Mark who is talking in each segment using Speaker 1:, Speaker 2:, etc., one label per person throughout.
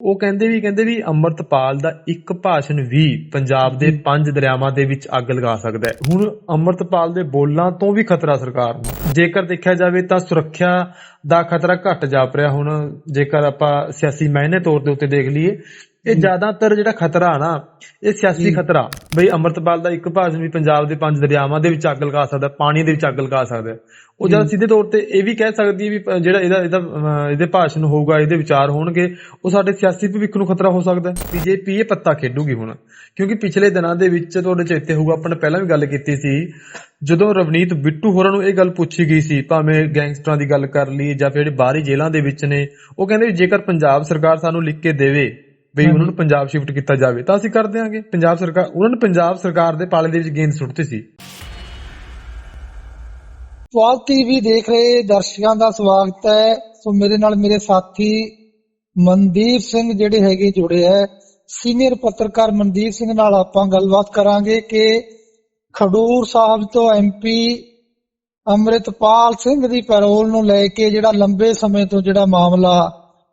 Speaker 1: ਉਹ ਕਹਿੰਦੇ ਵੀ ਕਹਿੰਦੇ ਵੀ ਅੰਮ੍ਰਿਤਪਾਲ ਦਾ ਇੱਕ ਭਾਸ਼ਣ ਵੀ ਪੰਜਾਬ ਦੇ ਪੰਜ ਦਰਿਆਵਾਂ ਦੇ ਵਿੱਚ ਅੱਗ ਲਗਾ ਸਕਦਾ ਹੈ। ਹੁਣ ਅੰਮ੍ਰਿਤਪਾਲ ਦੇ ਬੋਲਾਂ ਤੋਂ ਵੀ ਖਤਰਾ ਸਰਕਾਰ ਨੂੰ। ਜੇਕਰ ਦੇਖਿਆ ਜਾਵੇ ਤਾਂ ਸੁਰੱਖਿਆ ਦਾ ਖਤਰਾ ਘਟ ਜਾਪ ਰਿਹਾ ਹੁਣ। ਜੇਕਰ ਆਪਾਂ ਸਿਆਸੀ ਮਾਇਨੇ ਤੌਰ ਦੇ ਉੱਤੇ ਦੇਖ ਲਈਏ ਇਹ ਜ਼ਿਆਦਾਤਰ ਜਿਹੜਾ ਖਤਰਾ ਨਾ ਇਹ ਸਿਆਸੀ ਖਤਰਾ। ਬਈ ਅੰਮ੍ਰਿਤਪਾਲ ਦਾ ਇੱਕ ਭਾਸ਼ਣ ਵੀ ਪੰਜਾਬ ਦੇ ਪੰਜ ਦਰਿਆਵਾਂ ਦੇ ਵਿੱਚ ਅੱਗ ਲਗਾ ਸਕਦਾ ਪਾਣੀ ਦੇ ਵਿੱਚ ਅੱਗ ਲਗਾ ਸਕਦਾ। ਉਹ ਜਦ ਸਿੱਧੇ ਤੌਰ ਤੇ ਇਹ ਵੀ ਕਹਿ ਸਕਦੀ ਹੈ ਵੀ ਜਿਹੜਾ ਇਹਦਾ ਇਹਦਾ ਇਹਦੇ ਭਾਸ਼ਣ ਹੋਊਗਾ ਇਹਦੇ ਵਿਚਾਰ ਹੋਣਗੇ ਉਹ ਸਾਡੇ ਸਿਆਸੀ ਭਵਿੱਖ ਨੂੰ ਖਤਰਾ ਹੋ ਸਕਦਾ। ਬੀਜੇਪੀ ਇਹ ਪੱਤਾ ਖੇਡੂਗੀ ਹੁਣ। ਕਿਉਂਕਿ ਪਿਛਲੇ ਦਿਨਾਂ ਦੇ ਵਿੱਚ ਤੁਹਾਡੇ ਚੇਤੇ ਹੋਊਗਾ ਆਪਾਂ ਨੇ ਪਹਿਲਾਂ ਵੀ ਗੱਲ ਕੀਤੀ ਸੀ ਜਦੋਂ ਰਵਨੀਤ ਬਿੱਟੂ ਹੋਰਾਂ ਨੂੰ ਇਹ ਗੱਲ ਪੁੱਛੀ ਗਈ ਸੀ ਭਾਵੇਂ ਗੈਂਗਸਟਰਾਂ ਦੀ ਗੱਲ ਕਰ ਲਈ ਜਾਂ ਫਿਰ ਜਿਹੜੇ ਬਾਹਰੀ ਜੇਲ੍ਹਾਂ ਦੇ ਵਿੱਚ ਨੇ ਉਹ ਕਹਿੰਦੇ ਜੇਕਰ ਪੰਜਾਬ ਸਰਕਾਰ ਸਾਨੂੰ ਲਿਖ ਕੇ ਦੇਵੇ ਵੀ ਉਹਨਾਂ ਨੂੰ ਪੰਜਾਬ ਸ਼ਿਫਟ ਕੀਤਾ ਜਾਵੇ ਤਾਂ ਅਸੀਂ ਕਰ ਦਿਆਂਗੇ ਪੰਜਾਬ ਸਰਕਾਰ ਉਹਨਾਂ ਨੇ ਪੰਜਾਬ ਸਰਕਾਰ ਦੇ ਪਾਲੇ ਦੇ ਵਿੱਚ ਗੇਂਦ ਸੁੱਟਤੀ ਸੀ।
Speaker 2: ਸਵਾਲ ਟੀਵੀ ਦੇਖ ਰਹੇ ਦਰਸ਼ਕਾਂ ਦਾ ਸਵਾਗਤ ਹੈ। ਸੋ ਮੇਰੇ ਨਾਲ ਮੇਰੇ ਸਾਥੀ ਮਨਦੀਪ ਸਿੰਘ ਜਿਹੜੇ ਹੈਗੇ ਜੁੜੇ ਹੈ। ਸੀਨੀਅਰ ਪੱਤਰਕਾਰ ਮਨਦੀਪ ਸਿੰਘ ਨਾਲ ਆਪਾਂ ਗੱਲਬਾਤ ਕਰਾਂਗੇ ਕਿ ਖਡੂਰ ਸਾਹਿਬ ਤੋਂ ਐਮਪੀ ਅੰਮ੍ਰਿਤਪਾਲ ਸਿੰਘ ਦੀ ਪੈਰੋਲ ਨੂੰ ਲੈ ਕੇ ਜਿਹੜਾ ਲੰਬੇ ਸਮੇਂ ਤੋਂ ਜਿਹੜਾ ਮਾਮਲਾ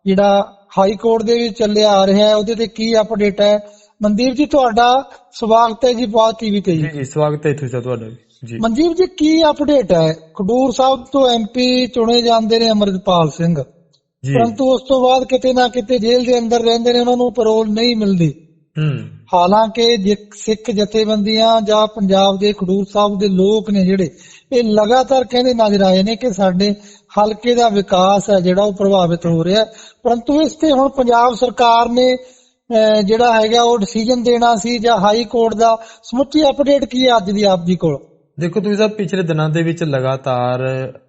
Speaker 2: ਜਿਹੜਾ ਹਾਈ ਕੋਰਟ ਦੇ ਵਿੱਚ ਚੱਲਿਆ ਆ ਰਿਹਾ ਹੈ ਉਹਦੇ ਤੇ ਕੀ ਅਪਡੇਟ ਹੈ? ਮਨਦੀਪ ਜੀ ਤੁਹਾਡਾ ਸਵਾਗਤ ਹੈ ਜੀ ਬਾਤ ਟੀਵੀ ਤੇ ਜੀ।
Speaker 1: ਜੀ ਸਵਾਗਤ ਹੈ ਇੱਥੇ ਸਾ ਤੁਹਾਡਾ। ਜੀ।
Speaker 2: ਮਨਜੀਤ ਜੀ ਕੀ ਅਪਡੇਟ ਹੈ? ਖਡੂਰ ਸਾਹਿਬ ਤੋਂ ਐਮਪੀ ਚੁਣੇ ਜਾਂਦੇ ਨੇ ਅਮਰਿਤਪਾਲ ਸਿੰਘ।
Speaker 1: ਜੀ।
Speaker 2: ਪਰੰਤੂ ਉਸ ਤੋਂ ਬਾਅਦ ਕਿਤੇ ਨਾ ਕਿਤੇ ਜੇਲ੍ਹ ਦੇ ਅੰਦਰ ਰਹਿੰਦੇ ਨੇ ਉਹਨਾਂ ਨੂੰ ਪੈਰੋਲ ਨਹੀਂ ਮਿਲਦੀ।
Speaker 1: ਹੂੰ।
Speaker 2: ਹਾਲਾਂਕਿ ਜੇ ਸਿੱਖ ਜਥੇਬੰਦੀਆਂ ਜਾਂ ਪੰਜਾਬ ਦੇ ਖਡੂਰ ਸਾਹਿਬ ਦੇ ਲੋਕ ਨੇ ਜਿਹੜੇ ਇਹ ਲਗਾਤਾਰ ਕਹਿੰਦੇ ਨਜ਼ਰ ਆਏ ਨੇ ਕਿ ਸਾਡੇ ਹਲਕੇ ਦਾ ਵਿਕਾਸ ਹੈ ਜਿਹੜਾ ਉਹ ਪ੍ਰਭਾਵਿਤ ਹੋ ਰਿਹਾ। ਪਰੰਤੂ ਇਸ ਤੇ ਹੁਣ ਪੰਜਾਬ ਸਰਕਾਰ ਨੇ ਜਿਹੜਾ ਹੈਗਾ ਉਹ ਡਿਸੀਜਨ ਦੇਣਾ ਸੀ ਜਾਂ ਹਾਈ ਕੋਰਟ ਦਾ। ਸਮੁੱਚੀ ਅਪਡੇਟ ਕੀ ਹੈ ਅੱਜ ਦੀ ਆਪ ਜੀ ਕੋਲ?
Speaker 1: ਦੇਖੋ ਤੁਸੀਂ ਸਾਹਿਬ ਪਿਛਲੇ ਦਿਨਾਂ ਦੇ ਵਿੱਚ ਲਗਾਤਾਰ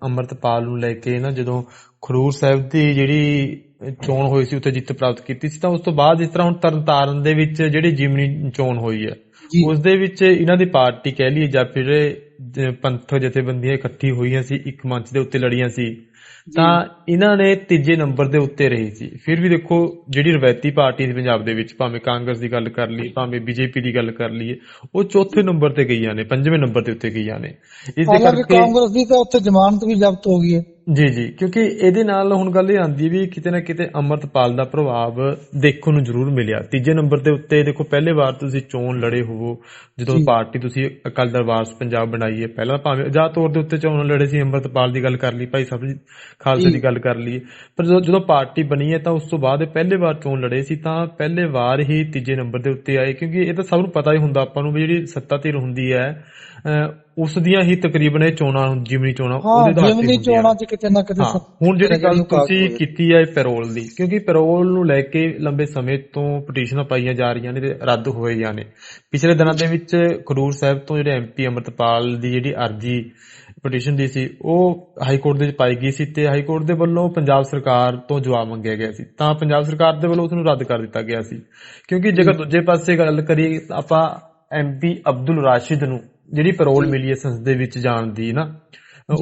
Speaker 1: ਅੰਮ੍ਰਿਤਪਾਲ ਨੂੰ ਲੈ ਕੇ ਨਾ ਜਦੋਂ ਖਰੂਰ ਸਾਹਿਬ ਦੀ ਜਿਹੜੀ ਚੋਣ ਹੋਈ ਸੀ ਉੱਥੇ ਜਿੱਤ ਪ੍ਰਾਪਤ ਕੀਤੀ ਸੀ ਤਾਂ ਉਸ ਤੋਂ ਬਾਅਦ ਜਿਸ ਤਰ੍ਹਾਂ ਹੁਣ ਤਰਨਤਾਰਨ ਦੇ ਵਿੱਚ ਜਿਹੜੀ ਜਿਮਨੀ ਚੋਣ ਹੋਈ ਹੈ ਉਸ ਦੇ ਵਿੱਚ ਇਹਨਾਂ ਦੀ ਪਾਰਟੀ ਕਹਿ ਲਈਏ ਜਾਂ ਫਿਰ ਪੰਥਕ ਜਥੇਬੰਦੀਆਂ ਇਕੱਠੀ ਹੋਈਆਂ ਸੀ ਇੱਕ ਮੰਚ ਦੇ ਉੱਤੇ ਲੜੀਆਂ ਸੀ ਤਾਂ ਇਹਨਾਂ ਨੇ ਤੀਜੇ ਨੰਬਰ ਦੇ ਉੱਤੇ ਰਹੀ ਸੀ। ਫਿਰ ਵੀ ਦੇਖੋ ਜਿਹੜੀ ਰਵਾਇਤੀ ਪਾਰਟੀ ਸੀ ਪੰਜਾਬ ਦੇ ਵਿੱਚ ਭਾਵੇਂ ਕਾਂਗਰਸ ਦੀ ਗੱਲ ਕਰ ਲਈ ਭਾਵੇਂ ਬੀਜੇਪੀ ਦੀ ਗੱਲ ਕਰ ਲਈਏ ਉਹ ਚੌਥੇ ਨੰਬਰ ਤੇ ਗਈਆਂ ਨੇ ਪੰਜਵੇਂ ਨੰਬਰ ਦੇ ਉੱਤੇ ਗਈਆਂ ਨੇ। ਇਸ ਦੇ ਕਰਕੇ
Speaker 2: ਕਾਂਗਰਸ ਦੀ ਤਾਂ ਉੱਥੇ ਜ਼ਮਾਨਤ ਵੀ ਜ਼ਬਤ ਹੋ ਗਈ ਹੈ।
Speaker 1: ਜੀ ਜੀ। ਕਿਉਂਕਿ ਇਹਦੇ ਨਾਲ ਹੁਣ ਗੱਲ ਇਹ ਆਂਦੀ ਵੀ ਕਿਤੇ ਨਾ ਕਿਤੇ ਅਮਰਤਪਾਲ ਦਾ ਪ੍ਰਭਾਵ ਦੇਖਣ ਨੂੰ ਜ਼ਰੂਰ ਮਿਲਿਆ। ਤੀਜੇ ਨੰਬਰ ਦੇ ਉੱਤੇ ਦੇਖੋ ਪਹਿਲੇ ਵਾਰ ਤੁਸੀਂ ਚੋਣ ਲੜੇ ਹੋਵੋ। ਜਦੋਂ। ਪਾਰਟੀ ਤੁਸੀਂ ਅਕਾਲੀ ਵਾਰਸ ਪੰਜਾਬ ਬਣਾਈ ਹੈ ਪਹਿਲਾਂ ਭਾਵੇਂ ਆਜ਼ਾਦ ਤੌਰ ਦੇ ਉੱਤੇ ਚੋਣ ਲੜੇ ਸੀ ਅਮਰਤਪਾਲ ਦੀ ਗੱਲ ਕਰ ਲਈ ਭਾਈ ਸਾਹਿਬ ਜੀ ਖਾਲਸੇ। ਦੀ ਗੱਲ ਕਰ ਲਈ ਪਰ ਜਦੋਂ ਜਦੋਂ ਪਾਰਟੀ ਬਣੀ ਹੈ ਤਾਂ ਉਸ ਤੋਂ ਬਾਅਦ ਪਹਿਲੇ ਵਾਰ ਚੋਣ ਲੜੇ ਸੀ ਤਾਂ ਪਹਿਲੇ ਵਾਰ ਹੀ ਤੀਜੇ ਨੰਬਰ ਦੇ ਉੱਤੇ ਆਏ। ਕਿਉਂਕਿ ਇਹ ਤਾਂ ਸਭ ਨੂੰ ਪਤਾ ਹੀ ਹੁੰਦਾ ਆਪਾਂ ਨੂੰ ਵੀ ਜਿਹੜੀ ਸੱਤਾ ਧਿਰ ਹੁੰਦੀ ਹੈ ਉਸ ਦੀਆਂ ਹੀ ਤਕਰੀਬਨ ਇਹ ਚੋਣਾਂ ਜਿਮਨੀ ਚੋਣਾਂ ਉਹਦੇ ਤੇ
Speaker 2: ਜਿਮਨੀ। ਚੋਣਾਂ 'ਚ ਕਿਤੇ ਨਾ ਕਿਤੇ
Speaker 1: ਹੁਣ ਜਿਹੜੀ ਗੱਲ ਤੁਸੀਂ ਕੀਤੀ ਹੈ ਪੈਰੋਲ ਦੀ ਕਿਉਂਕਿ ਪੈਰੋਲ ਨੂੰ ਲੈ ਕੇ ਲੰਬੇ ਸਮੇਂ ਤੋਂ ਪਟੀਸ਼ਨਾਂ ਪਾਈਆਂ ਜਾ ਰਹੀਆਂ ਨੇ ਤੇ ਰੱਦ ਹੋਏ ਜਾਂ ਨੇ। ਪਿਛਲੇ ਦਿਨਾਂ ਦੇ ਵਿੱਚ ਖਡੂਰ ਸਾਹਿਬ ਤੋਂ ਜਿਹੜੇ ਐਮਪੀ ਅਮਰਤਪਾਲ ਦੀ ਜਿਹੜੀ ਅਰਜੀ ਪਟੀਸ਼ਨ ਦੀ ਸੀ ਉਹ ਹਾਈ ਕੋਰਟ ਦੇ ਵਿੱਚ ਪਾਈ ਗਈ ਸੀ ਤੇ ਹਾਈ ਕੋਰਟ ਦੇ ਵੱਲੋਂ ਪੰਜਾਬ ਸਰਕਾਰ ਤੋਂ ਜਵਾਬ ਮੰਗਿਆ ਗਿਆ ਸੀ। ਤਾਂ ਪੰਜਾਬ ਸਰਕਾਰ ਦੇ ਵੱਲੋਂ ਉਸ ਨੂੰ ਰੱਦ ਕਰ ਦਿੱਤਾ ਗਿਆ ਸੀ। ਕਿਉਂਕਿ ਜੇਕਰ ਦੂਜੇ ਪਾਸੇ ਗੱਲ ਕਰੀਏ ਆਪਾਂ ਐਮਪੀ ਅਬਦੁਲ ਰਾਸ਼ਿਦ ਨੂੰ ਜਿਹੜੀ ਪੈਰੋਲ ਮਿਲੀ ਹੈ ਸੰਸਦ ਦੇ ਵਿੱਚ ਜਾਣ ਦੀ ਨਾ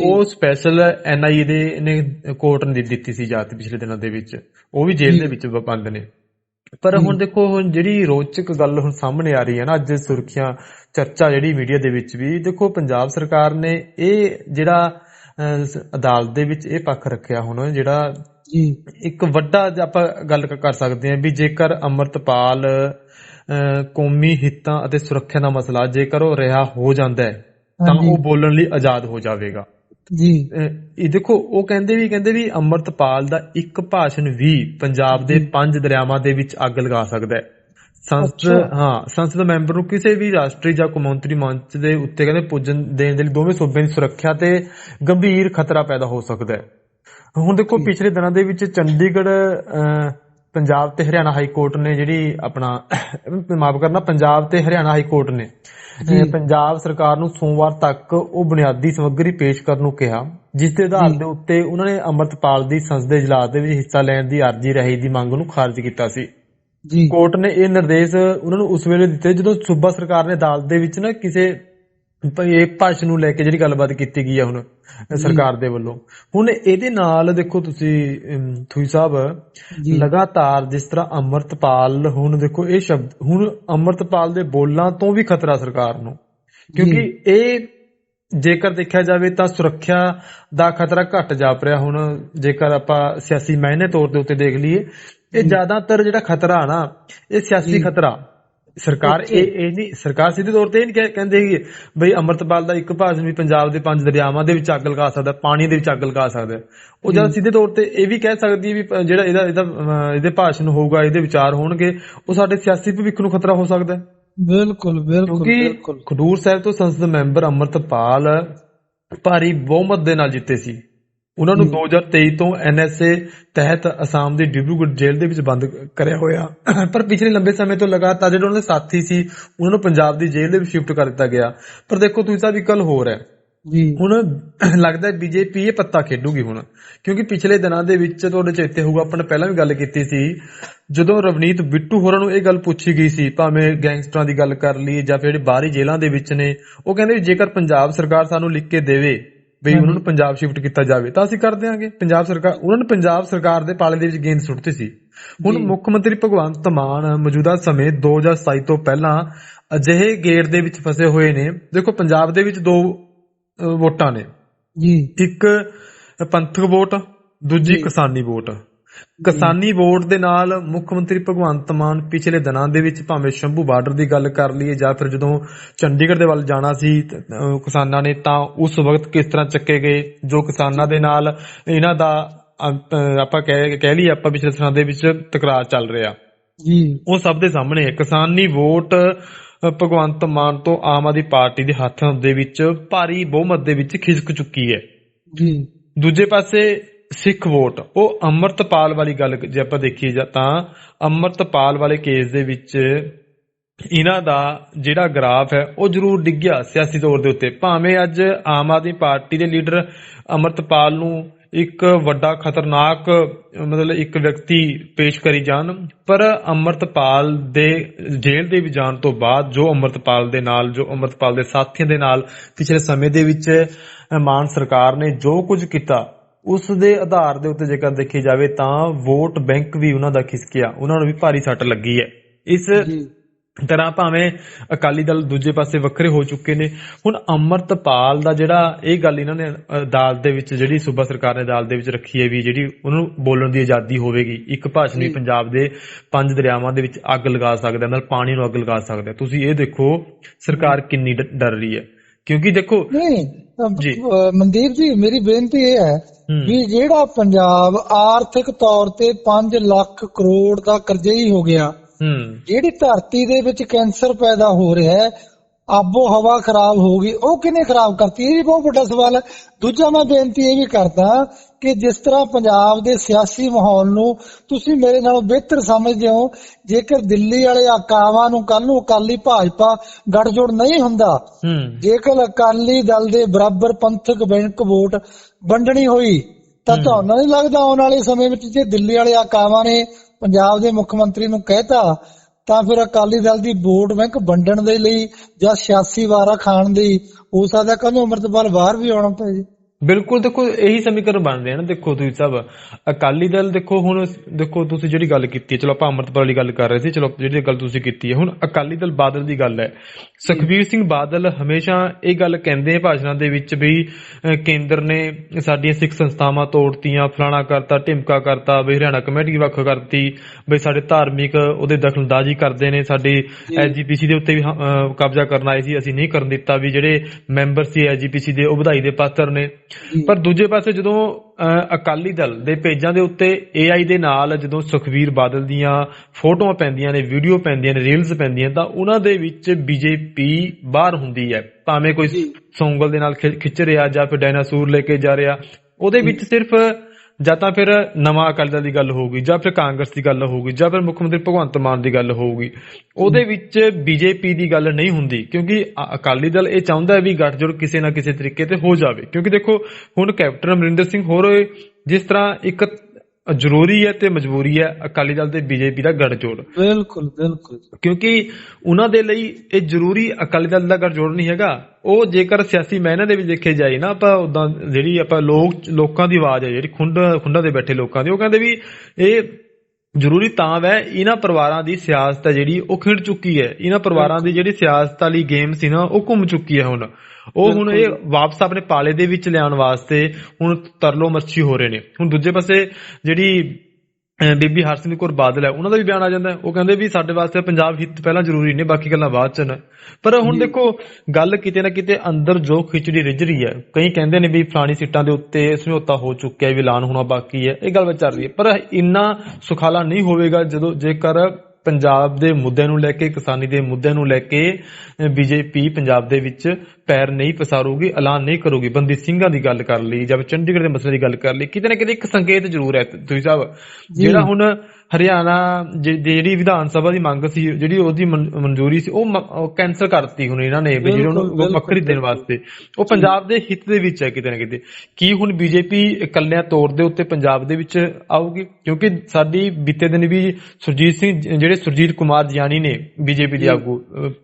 Speaker 1: ਉਹ ਸਪੈਸ਼ਲ ਐਨਆਈਏ ਦੇ ਨੇ ਕੋਰਟ ਨੇ ਦਿੱਤੀ ਸੀ ਜਾਤ ਪਿਛਲੇ ਦਿਨਾਂ ਦੇ ਵਿੱਚ। ਉਹ ਵੀ ਜੇਲ੍ਹ ਦੇ ਵਿੱਚ ਬੰਦ ਨੇ। ਪਰ ਹੁਣ ਦੇਖੋ ਹੁਣ ਜਿਹੜੀ ਰੋਚਕ ਗੱਲ ਹੁਣ ਸਾਹਮਣੇ ਆ ਰਹੀ ਹੈ ਨਾ ਅੱਜ ਸੁਰਖੀਆਂ ਚਰਚਾ ਜਿਹੜੀ ਮੀਡੀਆ ਦੇ ਵਿੱਚ ਵੀ ਦੇਖੋ ਪੰਜਾਬ ਸਰਕਾਰ ਨੇ ਇਹ ਜਿਹੜਾ ਅਦਾਲਤ ਦੇ ਵਿੱਚ ਇਹ ਪੱਖ ਰੱਖਿਆ ਹੁਣ ਜਿਹੜਾ ਇੱਕ ਵੱਡਾ ਆਪਾਂ ਗੱਲ ਕਰ ਸਕਦੇ ਹਾਂ ਵੀ ਜੇਕਰ ਅਮਰਤਪਾਲ ਕੌਮੀ ਹਿੱਤਾਂ ਅਤੇ ਸੁਰੱਖਿਆ ਦਾ ਮਸਲਾ ਜੇਕਰ ਉਹ ਰਿਹਾ ਹੋ ਜਾਂਦਾ ਹੈ ਤਾਂ। ਉਹ ਬੋਲਣ ਲਈ ਆਜ਼ਾਦ ਹੋ ਜਾਵੇਗਾ।
Speaker 2: ਜੀ।
Speaker 1: ਇਹ ਦੇਖੋ ਉਹ ਕਹਿੰਦੇ ਵੀ ਕਹਿੰਦੇ ਵੀ ਅਮਰਤਪਾਲ ਦਾ ਇੱਕ ਭਾਸ਼ਣ ਵੀ ਪੰਜਾਬ ਦੇ ਪੰਜ ਦਰਿਆਵਾਂ ਦੇ ਵਿੱਚ ਅੱਗ ਲਗਾ ਸਕਦਾ ਹੈ। ਸੰਸਦ। ਹਾਂ ਸੰਸਦ ਮੈਂਬਰ ਨੂੰ ਕਿਸੇ ਵੀ ਰਾਸ਼ਟਰੀ ਜਾਂ ਕੌਮਾਂਤਰੀ ਮੰਚ ਦੇ ਉੱਤੇ ਕਹਿੰਦੇ ਪੁੱਜਣ ਦੇਣ ਦੇ ਲਈ ਦੋਵੇਂ ਸੂਬਿਆਂ ਦੀ ਸੁਰੱਖਿਆ ਤੇ ਗੰਭੀਰ ਖਤਰਾ ਪੈਦਾ ਹੋ ਸਕਦਾ ਹੈ। ਹੁਣ ਦੇਖੋ ਪਿਛਲੇ ਦਿਨਾਂ ਦੇ ਵਿੱਚ ਚੰਡੀਗੜ੍ਹ ਪੰਜਾਬ ਤੇ ਹਰਿਆਣਾ ਹਾਈ ਕੋਰਟ ਨੇ ਜਿਹੜੀ ਆਪਣਾ ਮਾਫ ਕਰਨਾ ਪੰਜਾਬ ਤੇ ਹਰਿਆਣਾ ਹਾਈ ਕੋਰਟ ਨੇ ਪੰਜਾਬ ਸਰਕਾਰ ਨੂੰ ਸੋਮਵਾਰ ਤੱਕ ਉਹ ਬੁਨਿਆਦੀ ਸਮੱਗਰੀ ਪੇਸ਼ ਕਰਨ ਨੂੰ ਕਿਹਾ ਜਿਸ ਦੇ ਆਧਾਰ। ਦੇ ਉੱਤੇ ਉਹਨਾਂ ਨੇ ਅੰਮ੍ਰਿਤਪਾਲ ਦੀ ਸੰਸਦ ਦੇ ਇਜਲਾਸ ਦੇ ਵਿੱਚ ਹਿੱਸਾ ਲੈਣ ਦੀ ਅਰਜ਼ੀ ਰਹੀ ਦੀ ਮੰਗ ਨੂੰ ਖਾਰਜ ਕੀਤਾ ਸੀ।
Speaker 2: ਜੀ।
Speaker 1: ਕੋਰਟ ਨੇ ਇਹ ਨਿਰਦੇਸ਼ ਉਹਨਾਂ ਨੂੰ ਉਸ ਵੇਲੇ ਦਿੱਤੇ ਜਦੋਂ ਸੂਬਾ ਸਰਕਾਰ ਨੇ ਅਦਾਲਤ ਦੇ ਵਿੱਚ ਨਾ ਕਿਸੇ ਇਹ ਭਾਸ਼ਣ ਨੂੰ ਲੈ ਕੇ ਜਿਹੜੀ ਗੱਲਬਾਤ ਕੀਤੀ ਗਈ ਹੈ ਹੁਣ ਸਰਕਾਰ ਦੇ ਵੱਲੋਂ। ਹੁਣ ਇਹਦੇ ਨਾਲ ਦੇਖੋ ਤੁਸੀਂ ਥੂਈ ਸਾਹਿਬ। ਲਗਾਤਾਰ ਜਿਸ ਤਰ੍ਹਾਂ ਅਮਰਤਪਾਲ ਹੁਣ ਦੇਖੋ ਇਹ ਸ਼ਬਦ ਹੁਣ ਅਮਰਤਪਾਲ ਦੇ ਬੋਲਾਂ ਤੋਂ ਵੀ ਖਤਰਾ ਸਰਕਾਰ ਨੂੰ। ਕਿਉਂਕਿ ਇਹ ਜੇਕਰ ਦੇਖਿਆ ਜਾਵੇ ਤਾਂ ਸੁਰੱਖਿਆ ਦਾ ਖਤਰਾ ਘਟ ਜਾਪ ਰਿਹਾ ਹੁਣ ਜੇਕਰ ਆਪਾਂ ਸਿਆਸੀ ਮਾਇਨੇ ਤੌਰ ਦੇ ਉੱਤੇ ਦੇਖ ਲਈਏ। ਇਹ ਜ਼ਿਆਦਾਤਰ ਜਿਹੜਾ ਖਤਰਾ ਨਾ ਇਹ ਸਿਆਸੀ। ਖਤਰਾ। ਸਰਕਾਰ. ਇਹ ਇਹ ਨਹੀਂ ਸਰਕਾਰ ਸਿੱਧੇ ਤੌਰ ਤੇ ਇਹ ਕਹਿੰਦੇ ਕਿ ਬਈ ਅੰਮ੍ਰਿਤਪਾਲ ਦਾ ਇੱਕ ਭਾਸ਼ਣ ਵੀ ਪੰਜਾਬ ਦੇ ਪੰਜ ਦਰਿਆਵਾਂ ਦੇ ਵਿੱਚ ਅੱਗ ਲਗਾ ਸਕਦਾ ਪਾਣੀ ਦੇ ਵਿੱਚ ਅੱਗ ਲਗਾ ਸਕਦਾ। ਉਹ ਜਦ ਸਿੱਧੇ ਤੌਰ ਤੇ ਇਹ ਵੀ ਕਹਿ ਸਕਦੀ ਹੈ ਵੀ ਜਿਹੜਾ ਇਹਦਾ ਇਹਦਾ ਇਹਦੇ ਭਾਸ਼ਣ ਹੋਊਗਾ ਇਹਦੇ ਵਿਚਾਰ ਹੋਣਗੇ ਉਹ ਸਾਡੇ ਸਿਆਸੀ ਭਵਿੱਖ ਨੂੰ ਖਤਰਾ ਹੋ ਸਕਦਾ
Speaker 2: ਬਿਲਕੁਲ ਬਿਲਕੁਲ ਬਿਲਕੁਲ
Speaker 1: ਖਡੂਰ ਸਾਹਿਬ ਤੋਂ ਸੰਸਦ ਮੈਂਬਰ ਅੰਮ੍ਰਿਤਪਾਲ ਭਾਰੀ ਬਹੁਮਤ ਦੇ ਨਾਲ ਜਿੱਤੇ ਸੀ ਉਹਨਾਂ ਨੂੰ 2023 ਤੋਂ ਐਨਐਸਏ ਤਹਿਤ ਅਸਾਮ ਦੀ ਡਿਬਰੂਗੜ੍ਹ ਜੇਲ੍ਹ ਦੇ ਵਿੱਚ ਬੰਦ ਕਰਿਆ ਹੋਇਆ। ਪਰ ਪਿਛਲੇ ਲੰਬੇ ਸਮੇਂ ਤੋਂ ਲਗਾਤਾਰ ਜਿਹੜੇ ਉਹਨਾਂ ਦੇ ਸਾਥੀ ਸੀ ਉਹਨਾਂ ਨੂੰ ਪੰਜਾਬ ਦੀ ਜੇਲ੍ਹ ਦੇ ਵਿੱਚ ਸ਼ਿਫਟ ਕਰ ਦਿੱਤਾ ਗਿਆ। ਪਰ ਦੇਖੋ ਤੁਸੀਂ ਸਾਹਿਬ ਇੱਕ ਗੱਲ ਹੋਰ ਹੈ।
Speaker 2: ਜੀ।
Speaker 1: ਹੁਣ ਲੱਗਦਾ ਹੈ ਬੀਜੇਪੀ ਇਹ ਪੱਤਾ ਖੇਡੂਗੀ ਹੁਣ। ਕਿਉਂਕਿ ਪਿਛਲੇ ਦਿਨਾਂ ਦੇ ਵਿੱਚ ਤੁਹਾਡੇ ਚੇਤੇ ਹੋਊਗਾ ਆਪਾਂ ਨੇ ਪਹਿਲਾਂ ਵੀ ਗੱਲ ਕੀਤੀ ਸੀ ਜਦੋਂ ਰਵਨੀਤ ਬਿੱਟੂ ਹੋਰਾਂ ਨੂੰ ਇਹ ਗੱਲ ਪੁੱਛੀ ਗਈ ਸੀ ਭਾਵੇਂ ਗੈਂਗਸਟਰਾਂ ਦੀ ਗੱਲ ਕਰ ਲਈ ਜਾਂ ਫਿਰ ਜਿਹੜੇ ਬਾਹਰੀ ਜੇਲ੍ਹਾਂ ਦੇ ਵਿੱਚ ਨੇ ਉਹ ਕਹਿੰਦੇ ਜੇਕਰ ਪੰਜਾਬ ਸਰਕਾਰ ਸਾਨੂੰ ਲਿਖ ਕੇ ਦੇਵੇ ਵੀ ਉਹਨਾਂ ਨੂੰ ਪੰਜਾਬ ਸ਼ਿਫਟ ਕੀਤਾ ਜਾਵੇ ਤਾਂ ਅਸੀਂ ਕਰ ਦਿਆਂਗੇ ਪੰਜਾਬ ਸਰਕਾਰ ਉਹਨਾਂ ਨੇ ਪੰਜਾਬ ਸਰਕਾਰ ਦੇ ਪਾਲੇ ਦੇ ਵਿੱਚ ਗੇਂਦ ਸੁੱਟਤੀ ਸੀ। ਹੁਣ। ਮੁੱਖ ਮੰਤਰੀ ਭਗਵੰਤ ਮਾਨ ਮੌਜੂਦਾ ਸਮੇਂ 2027 ਤੋਂ ਪਹਿਲਾਂ ਅਜਿਹੇ ਗੇੜ ਦੇ ਵਿੱਚ ਫਸੇ ਹੋਏ ਨੇ। ਦੇਖੋ ਪੰਜਾਬ ਦੇ ਵਿੱਚ ਦੋ ਵੋਟਾਂ ਨੇ।
Speaker 2: ਜੀ।
Speaker 1: ਇੱਕ ਪੰਥਕ ਵੋਟ ਦੂਜੀ। ਕਿਸਾਨੀ ਵੋਟ। ਕਿਸਾਨੀ ਵੋਟ ਦੇ ਨਾਲ ਮੁੱਖ ਮੰਤਰੀ ਭਗਵੰਤ ਮਾਨ ਪਿਛਲੇ ਦਿਨਾਂ ਦੇ ਵਿੱਚ ਭਾਵੇਂ ਸ਼ੰਭੂ ਬਾਰਡਰ ਦੀ ਗੱਲ ਕਰ ਲਈਏ ਜਾਂ ਫਿਰ ਜਦੋਂ ਚੰਡੀਗੜ੍ਹ ਦੇ ਵੱਲ ਜਾਣਾ ਸੀ ਕਿਸਾਨਾਂ ਨੇ ਤਾਂ ਉਸ ਵਕਤ ਕਿਸ ਤਰ੍ਹਾਂ ਚੱਕੇ ਗਏ ਜੋ ਕਿਸਾਨਾਂ ਦੇ ਨਾਲ ਇਹਨਾਂ ਦਾ ਆਪਾਂ ਕਹਿ ਕਹਿ ਲਈਏ ਆਪਾਂ ਪਿਛਲੇ ਸਾਲਾਂ ਦੇ ਵਿੱਚ ਤਕਰਾਰ ਚੱਲ ਰਿਹਾ।
Speaker 2: ਜੀ।
Speaker 1: ਉਹ ਸਭ ਦੇ ਸਾਹਮਣੇ ਹੈ। ਕਿਸਾਨੀ ਵੋਟ ਭਗਵੰਤ ਮਾਨ ਤੋਂ ਆਮ ਆਦਮੀ ਪਾਰਟੀ ਦੇ ਹੱਥ ਦੇ ਵਿੱਚ ਭਾਰੀ ਬਹੁਮਤ ਦੇ ਵਿੱਚ ਖਿਸਕ ਚੁੱਕੀ ਹੈ।
Speaker 2: ਜੀ।
Speaker 1: ਦੂਜੇ ਪਾਸੇ ਸਿੱਖ ਵੋਟ। ਉਹ ਅੰਮ੍ਰਿਤਪਾਲ ਵਾਲੀ ਗੱਲ ਜੇ ਆਪਾਂ ਦੇਖੀਏ ਜਾਂ ਤਾਂ ਅੰਮ੍ਰਿਤਪਾਲ ਵਾਲੇ ਕੇਸ ਦੇ ਵਿੱਚ ਇਹਨਾਂ ਦਾ ਜਿਹੜਾ ਗ੍ਰਾਫ ਹੈ, ਉਹ ਜ਼ਰੂਰ ਡਿੱਗਿਆ ਸਿਆਸੀ ਤੌਰ ਦੇ ਉੱਤੇ। ਭਾਵੇਂ ਅੱਜ ਆਮ ਆਦਮੀ ਪਾਰਟੀ ਦੇ ਲੀਡਰ ਅੰਮ੍ਰਿਤਪਾਲ ਨੂੰ ਇੱਕ ਵੱਡਾ ਖਤਰਨਾਕ, ਮਤਲਬ ਇੱਕ ਵਿਅਕਤੀ ਪੇਸ਼ ਕਰੀ ਜਾਣ, ਪਰ ਅੰਮ੍ਰਿਤਪਾਲ ਦੇ ਜੇਲ੍ਹ ਦੇ ਵਿੱਚ ਜਾਣ ਤੋਂ ਬਾਅਦ ਜੋ ਅੰਮ੍ਰਿਤਪਾਲ ਦੇ ਨਾਲ, ਜੋ ਅੰਮ੍ਰਿਤਪਾਲ ਦੇ ਸਾਥੀਆਂ ਦੇ ਨਾਲ ਪਿਛਲੇ ਸਮੇਂ ਦੇ ਵਿੱਚ ਮਾਨ ਸਰਕਾਰ ਨੇ ਜੋ ਕੁਝ ਕੀਤਾ ਉਸ ਦੇ ਆਧਾਰ ਦੇ ਉੱਤੇ ਜੇਕਰ ਦੇਖੀ ਜਾਵੇ ਤਾਂ ਵੋਟ ਬੈਂਕ ਵੀ ਉਹਨਾਂ ਦਾ ਖਿਸਕਿਆ ਉਹਨਾਂ ਨੂੰ ਵੀ ਭਾਰੀ ਸੱਟ ਲੱਗੀ ਹੈ ਇਸ ਤਰ੍ਹਾਂ ਭਾਵੇਂ ਅਕਾਲੀ ਦਲ ਦੂਜੇ ਪਾਸੇ ਵੱਖਰੇ ਹੋ ਚੁੱਕੇ ਨੇ ਹੁਣ ਅੰਮ੍ਰਿਤਪਾਲ ਦਾ ਜਿਹੜਾ ਇਹ ਗੱਲ ਇਹਨਾਂ ਨੇ ਅਦਾਲਤ ਦੇ ਵਿੱਚ ਜਿਹੜੀ ਸੂਬਾ ਸਰਕਾਰ ਨੇ ਅਦਾਲਤ ਦੇ ਵਿੱਚ ਰੱਖੀ ਹੈ ਵੀ ਜਿਹੜੀ ਉਹਨੂੰ ਬੋਲਣ ਦੀ ਆਜ਼ਾਦੀ ਹੋਵੇਗੀ ਇੱਕ ਭਾਸ਼ਣ। ਪੰਜਾਬ ਦੇ ਪੰਜ ਦਰਿਆਵਾਂ ਦੇ ਵਿੱਚ ਅੱਗ ਲਗਾ ਸਕਦਾ ਨਾਲ ਪਾਣੀ ਨੂੰ ਅੱਗ ਲਗਾ ਸਕਦਾ। ਤੁਸੀਂ ਇਹ ਦੇਖੋ ਸਰਕਾਰ ਕਿੰਨੀ ਡਰ ਰਹੀ ਹੈ ਕਿਉਂਕਿ ਦੇਖੋ
Speaker 2: ਨਹੀਂ ਮਨਦੀਪ ਜੀ ਮੇਰੀ ਬੇਨਤੀ ਇਹ ਹੈ। ਵੀ ਜਿਹੜਾ ਪੰਜਾਬ ਆਰਥਿਕ ਤੌਰ ਤੇ 5 ਲੱਖ ਕਰੋੜ ਦਾ ਕਰਜ਼ਈ ਹੋ ਗਿਆ ਜਿਹੜੀ ਧਰਤੀ ਦੇ ਵਿੱਚ ਕੈਂਸਰ ਪੈਦਾ ਹੋ ਰਿਹਾ ਹੈ ਆਬੋ ਹਵਾ ਖਰਾਬ ਹੋ ਗਈ। ਉਹ ਕਿਹਨੇ ਖਰਾਬ ਕਰਤੀ? ਇਹ ਵੀ ਬਹੁਤ ਵੱਡਾ ਸਵਾਲ ਹੈ। ਦੂਜਾ ਮੈਂ ਬੇਨਤੀ ਇਹ ਵੀ ਕਰਦਾ ਕਿ ਜਿਸ ਤਰ੍ਹਾਂ ਪੰਜਾਬ ਦੇ ਸਿਆਸੀ ਮਾਹੌਲ ਨੂੰ ਤੁਸੀਂ ਮੇਰੇ ਨਾਲੋਂ ਬਿਹਤਰ ਸਮਝਦੇ ਹੋ ਜੇਕਰ ਦਿੱਲੀ ਵਾਲੇ ਆਕਾਵਾਂ ਨੂੰ ਕੱਲ ਨੂੰ ਅਕਾਲੀ ਭਾਜਪਾ ਗੱਠਜੋੜ ਨਹੀਂ ਹੁੰਦਾ ਜੇਕਰ ਅਕਾਲੀ ਦਲ ਦੇ ਬਰਾਬਰ ਪੰਥਕ ਬੈਂਕ ਵੋਟ ਵੰਡਣੀ ਹੋਈ ਤਾਂ ਤੁਹਾਨੂੰ ਨਹੀਂ ਲੱਗਦਾ ਆਉਣ ਵਾਲੇ ਸਮੇਂ ਵਿੱਚ ਜੇ ਦਿੱਲੀ ਵਾਲੇ ਆਕਾਵਾਂ ਨੇ ਪੰਜਾਬ ਦੇ ਮੁੱਖ ਮੰਤਰੀ ਨੂੰ ਕਹਿਤਾ ਤਾਂ ਫਿਰ ਅਕਾਲੀ ਦਲ ਦੀ ਵੋਟ ਬੈਂਕ ਵੰਡਣ ਦੇ ਲਈ ਜਾਂ ਸਿਆਸੀ ਵਾਰਾ ਖਾਣ ਦੀ, ਹੋ ਸਕਦਾ ਕੱਲ ਨੂੰ ਅਮਰਤਪਾਲ ਬਾਹਰ ਵੀ ਆਉਣਾ ਪਏ। ਜੀ
Speaker 1: ਬਿਲਕੁਲ ਦੇਖੋ ਇਹੀ ਸਮੀਕਰਨ ਬਣ ਰਿਹਾ ਨਾ ਦੇਖੋ ਤੁਸੀਂ ਸਭ। ਅਕਾਲੀ ਦਲ ਦੇਖੋ ਹੁਣ ਦੇਖੋ ਤੁਸੀਂ ਜਿਹੜੀ ਗੱਲ ਕੀਤੀ ਹੈ ਚਲੋ ਆਪਾਂ ਅੰਮ੍ਰਿਤਪਾਲ ਵਾਲੀ ਗੱਲ ਕਰ ਰਹੇ ਸੀ ਚਲੋ ਜਿਹੜੀ ਗੱਲ ਤੁਸੀਂ ਕੀਤੀ ਹੈ। ਹੁਣ ਅਕਾਲੀ ਦਲ ਬਾਦਲ ਦੀ ਗੱਲ ਹੈ। ਸੁਖਬੀਰ ਸਿੰਘ ਬਾਦਲ ਹਮੇਸ਼ਾ ਇਹ ਗੱਲ ਕਹਿੰਦੇ ਆ ਭਾਸ਼ਣਾਂ ਦੇ ਵਿੱਚ ਵੀ ਕੇਂਦਰ ਨੇ ਸਾਡੀਆਂ ਸਿੱਖ ਸੰਸਥਾਵਾਂ ਤੋੜਤੀਆਂ ਫਲਾਣਾ ਕਰਤਾ ਢਿਮਕਾ ਕਰਤਾ ਵੀ ਹਰਿਆਣਾ ਕਮੇਟੀ ਵੱਖ ਕਰਤੀ ਵੀ ਸਾਡੇ ਧਾਰਮਿਕ ਉਹਦੇ ਦਖਲਅੰਦਾਜ਼ੀ ਕਰਦੇ ਨੇ ਸਾਡੀ ਐਜੀਪੀਸੀ ਦੇ ਉੱਤੇ ਵੀ ਕਬਜ਼ਾ ਕਰਨ ਆਏ ਸੀ ਅਸੀਂ ਨਹੀਂ ਕਰਨ ਦਿੱਤਾ ਵੀ ਜਿਹੜੇ ਮੈਂਬਰ ਸੀ ਐਜੀਪੀਸੀ ਦੇ ਉਹ ਵਧਾਈ ਦੇ ਪਾਤਰ ਨੇ। ਪਰ ਦੂਜੇ ਪਾਸੇ ਜਦੋਂ ਅਕਾਲੀ ਦਲ ਦੇ ਪੇਜਾਂ ਦੇ ਉੱਤੇ ਏਆਈ ਦੇ ਨਾਲ ਜਦੋਂ ਸੁਖਵੀਰ ਬਾਦਲ ਦੀਆਂ ਫੋਟੋਆਂ ਪੈਂਦੀਆਂ ਨੇ ਵੀਡੀਓ ਪੈਂਦੀਆਂ ਨੇ ਰੀਲਸ ਪੈਂਦੀਆਂ ਤਾਂ ਉਹਨਾਂ ਦੇ ਵਿੱਚ ਬੀਜੇਪੀ ਬਾਹਰ ਹੁੰਦੀ ਹੈ। ਭਾਵੇਂ ਕੋਈ। ਸੌਂਗਲ ਦੇ ਨਾਲ ਖਿੱਚ ਰਿਹਾ ਜਾਂ ਫਿਰ ਡਾਇਨਾਸੌਰ ਲੈ ਕੇ ਜਾ ਰਿਹਾ। ਉਹਦੇ ਵਿੱਚ ਸਿਰਫ ਜਾਂ ਤਾਂ ਫਿਰ ਨਵਾਂ ਅਕਾਲੀ ਦਲ ਦੀ ਗੱਲ ਹੋਊਗੀ ਜਾਂ ਫਿਰ ਕਾਂਗਰਸ ਦੀ ਗੱਲ ਹੋਊਗੀ ਜਾਂ ਫਿਰ ਮੁੱਖ ਮੰਤਰੀ ਭਗਵੰਤ ਮਾਨ ਦੀ ਗੱਲ ਹੋਊਗੀ ਉਹਦੇ ਵਿੱਚ ਬੀਜੇਪੀ ਦੀ ਗੱਲ ਨਹੀਂ ਹੁੰਦੀ ਕਿਉਂਕਿ ਅਕਾਲੀ ਦਲ ਇਹ ਚਾਹੁੰਦਾ ਹੈ ਵੀ ਗੱਠਜੋੜ ਕਿਸੇ ਨਾ ਕਿਸੇ ਤਰੀਕੇ ਤੇ ਹੋ ਜਾਵੇ। ਕਿਉਂਕਿ ਦੇਖੋ ਹੁਣ ਕੈਪਟਨ ਅਮਰਿੰਦਰ ਸਿੰਘ ਹੋਰ ਜਿਸ ਤਰ੍ਹਾਂ ਇੱਕ ਜ਼ਰੂਰੀ ਹੈ ਤੇ ਮਜਬੂਰੀ ਹੈ ਅਕਾਲੀ ਦਲ ਤੇ ਬੀਜੇਪੀ ਦਾ ਗੱਠਜੋੜ
Speaker 2: ਬਿਲਕੁਲ ਬਿਲਕੁਲ।
Speaker 1: ਕਿਉਂਕਿ ਉਹਨਾਂ ਦੇ ਲਈ ਇਹ ਜ਼ਰੂਰੀ ਅਕਾਲੀ ਦਲ ਦਾ ਗੱਠਜੋੜ ਨਹੀਂ ਹੈਗਾ। ਉਹ ਜੇਕਰ ਸਿਆਸੀ ਮਾਇਨੇ ਦੇ ਵਿੱਚ ਦੇਖੇ ਜਾਏ ਨਾ ਆਪਾਂ ਉਦਾਂ ਜਿਹੜੀ ਆਪਾਂ ਲੋਕ ਲੋਕਾਂ ਦੀ ਆਵਾਜ਼ ਹੈ ਜਿਹੜੀ ਖੁੰਡ ਖੁੰਡਾਂ ਦੇ ਬੈਠੇ ਲੋਕਾਂ ਦੀ ਉਹ ਕਹਿੰਦੇ ਵੀ ਇਹ ਜ਼ਰੂਰੀ ਤਾਂ ਵੈ ਇਹਨਾਂ ਪਰਿਵਾਰਾਂ ਦੀ ਸਿਆਸਤ ਹੈ ਜਿਹੜੀ ਉਹ ਖਿੰਡ ਚੁੱਕੀ ਹੈ। ਇਹਨਾਂ ਪਰਿਵਾਰਾਂ ਦੀ ਜਿਹੜੀ ਸਿਆਸਤ ਵਾਲੀ ਗੇਮ ਸੀ ਨਾ ਉਹ ਘੁੰਮ ਚੁੱਕੀ ਹੈ ਹੁਣ। ਉਹ ਹੁਣ ਇਹ ਵਾਪਸ ਆਪਣੇ ਪਾਲੇ ਦੇ ਵਿੱਚ ਲਿਆਉਣ ਵਾਸਤੇ ਹੁਣ ਤਰਲੋ ਮੱਛੀ ਹੋ ਰਹੇ ਨੇ। ਹੁਣ ਦੂਜੇ ਪਾਸੇ ਜਿਹੜੀ ਬੀਬੀ ਹਰਸਿਮਰਤ ਕੌਰ ਬਾਦਲ ਹੈ ਉਹਨਾਂ ਦਾ ਵੀ ਬਿਆਨ ਆ ਜਾਂਦਾ ਉਹ ਕਹਿੰਦੇ ਵੀ ਸਾਡੇ ਵਾਸਤੇ ਪੰਜਾਬ ਹਿੱਤ ਪਹਿਲਾਂ ਜ਼ਰੂਰੀ ਨੇ ਬਾਕੀ ਗੱਲਾਂ ਬਾਅਦ ਚ ਨੇ। ਪਰ ਹੁਣ ਦੇਖੋ ਗੱਲ ਕਿਤੇ ਨਾ ਕਿਤੇ ਅੰਦਰ ਜੋ ਖਿਚੜੀ ਰਿੱਝ ਰਹੀ ਹੈ ਕਈ ਕਹਿੰਦੇ ਨੇ ਵੀ ਫਲਾਣੀ ਸੀਟਾਂ ਦੇ ਉੱਤੇ ਸਮਝੌਤਾ ਹੋ ਚੁੱਕਿਆ ਹੈ ਵੀ ਐਲਾਨ ਹੋਣਾ ਬਾਕੀ ਹੈ ਇਹ ਗੱਲ ਵਿੱਚ ਚੱਲ ਰਹੀ ਹੈ। ਪਰ ਇੰਨਾ ਸੁਖਾਲਾ ਨਹੀਂ ਹੋਵੇਗਾ ਜਦੋਂ ਜੇਕਰ ਪੰਜਾਬ ਦੇ ਮੁੱਦਿਆਂ ਨੂੰ ਲੈ ਕੇ ਕਿਸਾਨੀ ਦੇ ਮੁੱਦਿਆਂ ਨੂੰ ਲੈ ਕੇ ਬੀਜੇਪੀ ਪੰਜਾਬ ਦੇ ਵਿੱਚ ਪੈਰ ਨਹੀਂ ਪਸਾਰੂਗੀ ਐਲਾਨ ਨਹੀਂ ਕਰੂਗੀ। ਬੰਦੀ ਸਿੰਘਾਂ ਦੀ ਗੱਲ ਕਰ ਲਈ ਜਾਂ ਚੰਡੀਗੜ੍ਹ ਦੇ ਮਸਲੇ ਦੀ ਗੱਲ ਕਰ ਲਈ ਕਿਤੇ ਨਾ ਕਿਤੇ ਇੱਕ ਸੰਕੇਤ ਜ਼ਰੂਰ ਹੈ ਤੁਸੀਂ ਸਾਹਿਬ। ਜਿਹੜਾ ਹੁਣ ਹਰਿਆਣਾ ਜਿਹੜੀ ਵਿਧਾਨ ਸਭਾ ਦੀ ਮੰਗ ਸੀ ਜਿਹੜੀ ਉਹਦੀ ਮਨ- ਮਨਜ਼ੂਰੀ ਸੀ ਉਹ ਕੈਨਸਲ ਕਰਤੀ ਹੁਣ ਇਹਨਾਂ ਨੇ ਜਿਹੜੇ ਉਹਨੂੰ ਮੱਕੜੀ ਦੇਣ ਵਾਸਤੇ। ਉਹ ਪੰਜਾਬ ਦੇ ਹਿੱਤ ਦੇ ਵਿੱਚ ਹੈ ਕਿਤੇ ਨਾ ਕਿਤੇ। ਕੀ ਹੁਣ ਬੀਜੇਪੀ ਇਕੱਲਿਆਂ ਤੌਰ ਦੇ ਉੱਤੇ ਪੰਜਾਬ ਦੇ ਵਿੱਚ ਆਊਗੀ? ਕਿਉਂਕਿ ਸਾਡੀ ਬੀਤੇ ਦਿਨ ਵੀ ਸੁਰਜੀਤ ਸਿੰਘ ਜਿਹੜੇ ਸੁਰਜੀਤ ਕੁਮਾਰ ਜਿਆਣੀ ਨੇ ਬੀਜੇਪੀ ਦੇ ਆਗੂ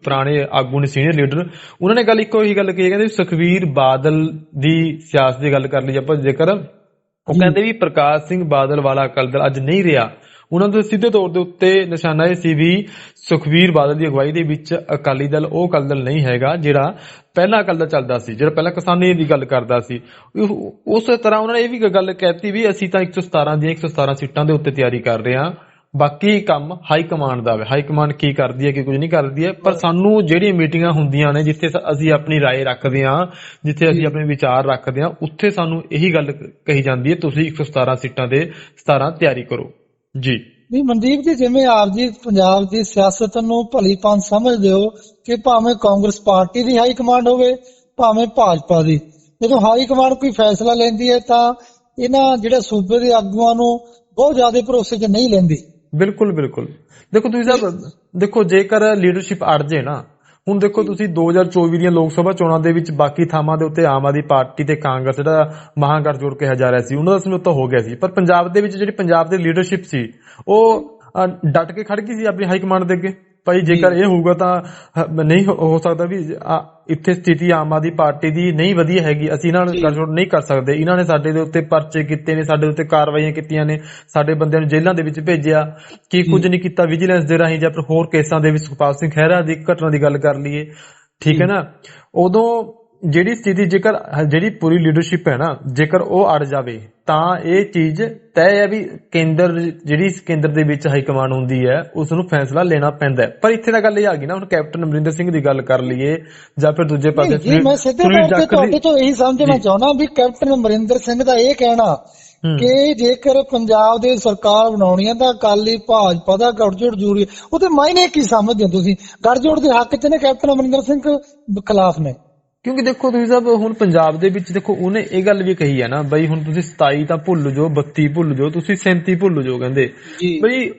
Speaker 1: ਪੁਰਾਣੇ ਆਗੂ ਨੇ ਸੀਨੀਅਰ ਲੀਡਰ ਉਹਨਾਂ ਨੇ ਗੱਲ ਇੱਕੋ ਹੀ ਗੱਲ ਕਹੀ ਕਹਿੰਦੇ ਸੁਖਵੀਰ ਬਾਦਲ ਦੀ ਸਿਆਸਤ ਦੀ ਗੱਲ ਕਰ ਲਈ ਆਪਾਂ ਜੇਕਰ ਉਹ ਕਹਿੰਦੇ ਵੀ ਪ੍ਰਕਾਸ਼ ਸਿੰਘ ਬਾਦਲ ਵਾਲਾ ਅਕਾਲੀ ਦਲ ਅੱਜ ਨਹੀਂ ਰਿਹਾ ਉਹਨਾਂ ਦੇ ਸਿੱਧੇ ਤੌਰ ਦੇ ਉੱਤੇ ਨਿਸ਼ਾਨਾ ਇਹ ਸੀ ਵੀ ਸੁਖਵੀਰ ਬਾਦਲ ਦੀ ਅਗਵਾਈ ਦੇ ਵਿੱਚ ਅਕਾਲੀ ਦਲ ਉਹ ਅਕਾਲੀ ਦਲ ਨਹੀਂ ਹੈਗਾ ਜਿਹੜਾ ਪਹਿਲਾਂ ਅਕਾਲੀ ਦਲ ਚੱਲਦਾ ਸੀ ਜਿਹੜਾ ਪਹਿਲਾਂ ਕਿਸਾਨੀ ਦੀ ਗੱਲ ਕਰਦਾ ਸੀ ਉਹ- ਉਸ ਤਰ੍ਹਾਂ ਉਹਨਾਂ ਨੇ ਇਹ ਵੀ ਗੱਲ ਕਹਿਤੀ ਵੀ ਅਸੀਂ ਤਾਂ 117 ਦੀਆਂ 117 ਸੀਟਾਂ ਦੇ ਉੱਤੇ ਤਿਆਰੀ ਕਰ ਰਹੇ ਹਾਂ ਬਾਕੀ ਕੰਮ ਹਾਈ ਕਮਾਂਡ ਦਾ ਹੈ ਹਾਈ ਕਮਾਂਡ ਕੀ ਕਰਦੀ ਹੈ ਕਿ ਕੁਝ ਨਹੀਂ ਕਰਦੀ ਹੈ ਪਰ ਸਾਨੂੰ ਜਿਹੜੀਆਂ ਮੀਟਿੰਗਾਂ ਹੁੰਦੀਆਂ ਨੇ ਜਿੱਥੇ ਸ- ਅਸੀਂ ਆਪਣੀ رائے ਰੱਖਦੇ ਹਾਂ ਜਿੱਥੇ ਅਸੀਂ ਆਪਣੇ ਵਿਚਾਰ ਰੱਖਦੇ ਹਾਂ ਉੱਥੇ ਸਾਨੂੰ ਇਹੀ ਗੱਲ ਕ- ਕਹੀ ਜਾਂਦੀ ਹੈ ਤੁਸੀਂ 117 ਸੀਟਾਂ ਦੇ 17 ਤਿਆਰੀ ਕਰੋ ਜੀ।
Speaker 2: ਨਹੀਂ ਮਨਦੀਪ ਜੀ ਜਿਵੇਂ ਆਪ ਜੀ ਪੰਜਾਬ ਦੀ ਸਿਆਸਤ ਨੂੰ ਭਲੀ ਪੰਥ ਸਮਝਦੇ ਹੋ ਕਿ ਭਾਵੇਂ ਕਾਂਗਰਸ ਪਾਰਟੀ ਦੀ ਹਾਈ ਕਮਾਂਡ ਹੋਵੇ ਭਾਵੇਂ ਭਾਜਪਾ ਦੀ। ਜਦੋਂ ਹਾਈ ਕਮਾਂਡ ਕੋਈ ਫੈਸਲਾ ਲੈਂਦੀ ਹੈ ਤਾਂ ਇਹਨਾਂ ਜਿਹੜੇ ਸੂਬੇ ਦੇ ਆਗੂਆਂ ਨੂੰ ਬਹੁਤ ਜ਼ਿਆਦਾ ਭਰੋਸੇ 'ਚ ਨਹੀਂ ਲੈਂਦੀ।
Speaker 1: ਬਿਲਕੁਲ ਬਿਲਕੁਲ। ਦੇਖੋ ਤੁਸੀਂ ਸਾਹਿਬ ਦੇਖੋ ਜੇਕਰ ਲੀਡਰਸ਼ਿਪ ਅੜ ਜੇ ਨਾ ਹੁਣ ਦੇਖੋ ਤੁਸੀਂ 2024 ਦੀਆਂ ਲੋਕ ਸਭਾ ਚੋਣਾਂ ਦੇ ਵਿੱਚ ਬਾਕੀ ਥਾਵਾਂ ਦੇ ਉੱਤੇ ਆਮ ਆਦਮੀ ਪਾਰਟੀ ਤੇ ਕਾਂਗਰਸ ਜਿਹੜਾ ਮਹਾਗਠਜੋੜ ਕਿਹਾ ਜਾ ਰਿਹਾ ਸੀ ਉਹਨਾਂ ਦਾ ਸਮਝੌਤਾ ਹੋ ਗਿਆ ਸੀ। ਪਰ ਪੰਜਾਬ ਦੇ ਵਿੱਚ ਜਿਹੜੀ ਪੰਜਾਬ ਦੀ ਲੀਡਰਸ਼ਿਪ ਸੀ ਉਹ ਡਟ ਕੇ ਖੜ ਗਈ ਸੀ ਆਪਣੀ ਹਾਈ ਕਮਾਂਡ ਦੇ ਅੱਗੇ। ਭਾਈ ਜੇਕਰ ਇਹ ਹੋਊਗਾ ਤਾਂ ਨਹੀਂ ਹੋ- ਸਕਦਾ ਵੀ ਇੱਥੇ ਸਥਿਤੀ ਆਮ ਆਦਮੀ ਪਾਰਟੀ ਦੀ ਨਹੀਂ ਵਧੀਆ ਹੈਗੀ। ਅਸੀਂ ਇਹਨਾਂ ਨਾਲ ਗੱਲਜੋੜ ਨਹੀਂ ਕਰ ਸਕਦੇ। ਇਹਨਾਂ ਨੇ ਸਾਡੇ ਦੇ ਉੱਤੇ ਪਰਚੇ ਕੀਤੇ ਨੇ ਸਾਡੇ ਉੱਤੇ ਕਾਰਵਾਈਆਂ ਕੀਤੀਆਂ ਨੇ ਸਾਡੇ ਬੰਦਿਆਂ ਨੂੰ ਜੇਲ੍ਹਾਂ ਦੇ ਵਿੱਚ ਭੇਜਿਆ। ਕੀ ਕੁਝ ਨਹੀਂ ਕੀਤਾ ਵਿਜੀਲੈਂਸ ਦੇ ਰਾਹੀਂ ਜਾਂ ਫਿਰ ਹੋਰ ਕੇਸਾਂ ਦੇ ਵਿੱਚ ਸੁਖਪਾਲ ਸਿੰਘ ਖਹਿਰਾ ਦੀ ਘਟਨਾ ਦੀ ਗੱਲ ਕਰ ਲਈਏ। ਠੀਕ ਹੈ ਨਾ? ਉਦੋਂ ਜਿਹੜੀ ਸਥਿਤੀ ਜੇਕਰ ਜਿਹੜੀ ਪੂਰੀ ਲੀਡਰਸ਼ਿਪ ਹੈ ਨਾ ਜੇਕਰ ਉਹ ਅੜ ਜਾਵੇ ਤਾਂ ਇਹ ਚੀਜ਼ ਤੈਅ ਹੈ ਵੀ ਕੇਂਦਰ ਜਿਹੜੀ ਕੇਂਦਰ ਦੇ ਵਿੱਚ ਹਾਈ ਕਮਾਂਡ ਹੁੰਦੀ ਹੈ ਉਸ ਨੂੰ ਫੈਸਲਾ ਲੈਣਾ ਪੈਂਦਾ ਹੈ। ਪਰ ਇੱਥੇ ਤਾਂ ਗੱਲ ਇਹ ਆ ਗਈ ਨਾ ਹੁਣ ਕੈਪਟਨ ਅਮਰਿੰਦਰ ਸਿੰਘ ਦੀ ਗੱਲ ਕਰ ਲਈਏ ਜਾਂ ਫਿਰ ਦੂਜੇ ਪਾਸੇ
Speaker 2: ਜੀ ਮੈਂ ਸਿੱਧੇ ਤੌਰ ਤੇ ਤੁਹਾਡੇ ਤੋਂ ਇਹੀ ਸਮਝਣਾ ਚਾਹੁੰਦਾ ਵੀ ਕੈਪਟਨ ਅਮਰਿੰਦਰ ਸਿੰਘ ਦਾ ਇਹ ਕਹਿਣਾ। ਕਿ ਜੇਕਰ ਪੰਜਾਬ ਦੇ ਸਰਕਾਰ ਬਣਾਉਣੀ ਹੈ ਤਾਂ ਅਕਾਲੀ ਭਾਜਪਾ ਦਾ ਗੱਠਜੋੜ ਜ਼ਰੂਰੀ ਹੈ। ਉਹਦੇ ਮਾਇਨੇ ਕੀ ਸਮਝਦੇ ਹੋ ਤੁਸੀਂ? ਗੱਠਜੋੜ ਦੇ ਹੱਕ 'ਚ ਨੇ ਕੈਪਟਨ ਅਮਰਿੰਦਰ ਸਿੰਘ ਖਿਲਾਫ ਨੇ।
Speaker 1: ਕਿਉਂਕਿ ਦੇਖੋ ਤੁਸੀਂ ਸਾਹਿਬ ਹੁਣ ਪੰਜਾਬ ਦੇ ਵਿੱਚ ਦੇਖੋ ਉਹਨੇ ਇਹ ਗੱਲ ਵੀ ਕਹੀ ਹੈ ਨਾ ਬਈ ਹੁਣ ਤੁਸੀਂ 27 ਤਾਂ ਭੁੱਲ ਜਾਓ 32 ਭੁੱਲ ਜਾਓ ਤੁਸੀਂ 37 ਭੁੱਲ ਜਾਓ ਕਹਿੰਦੇ।
Speaker 2: ਜੀ।
Speaker 1: ਬਈ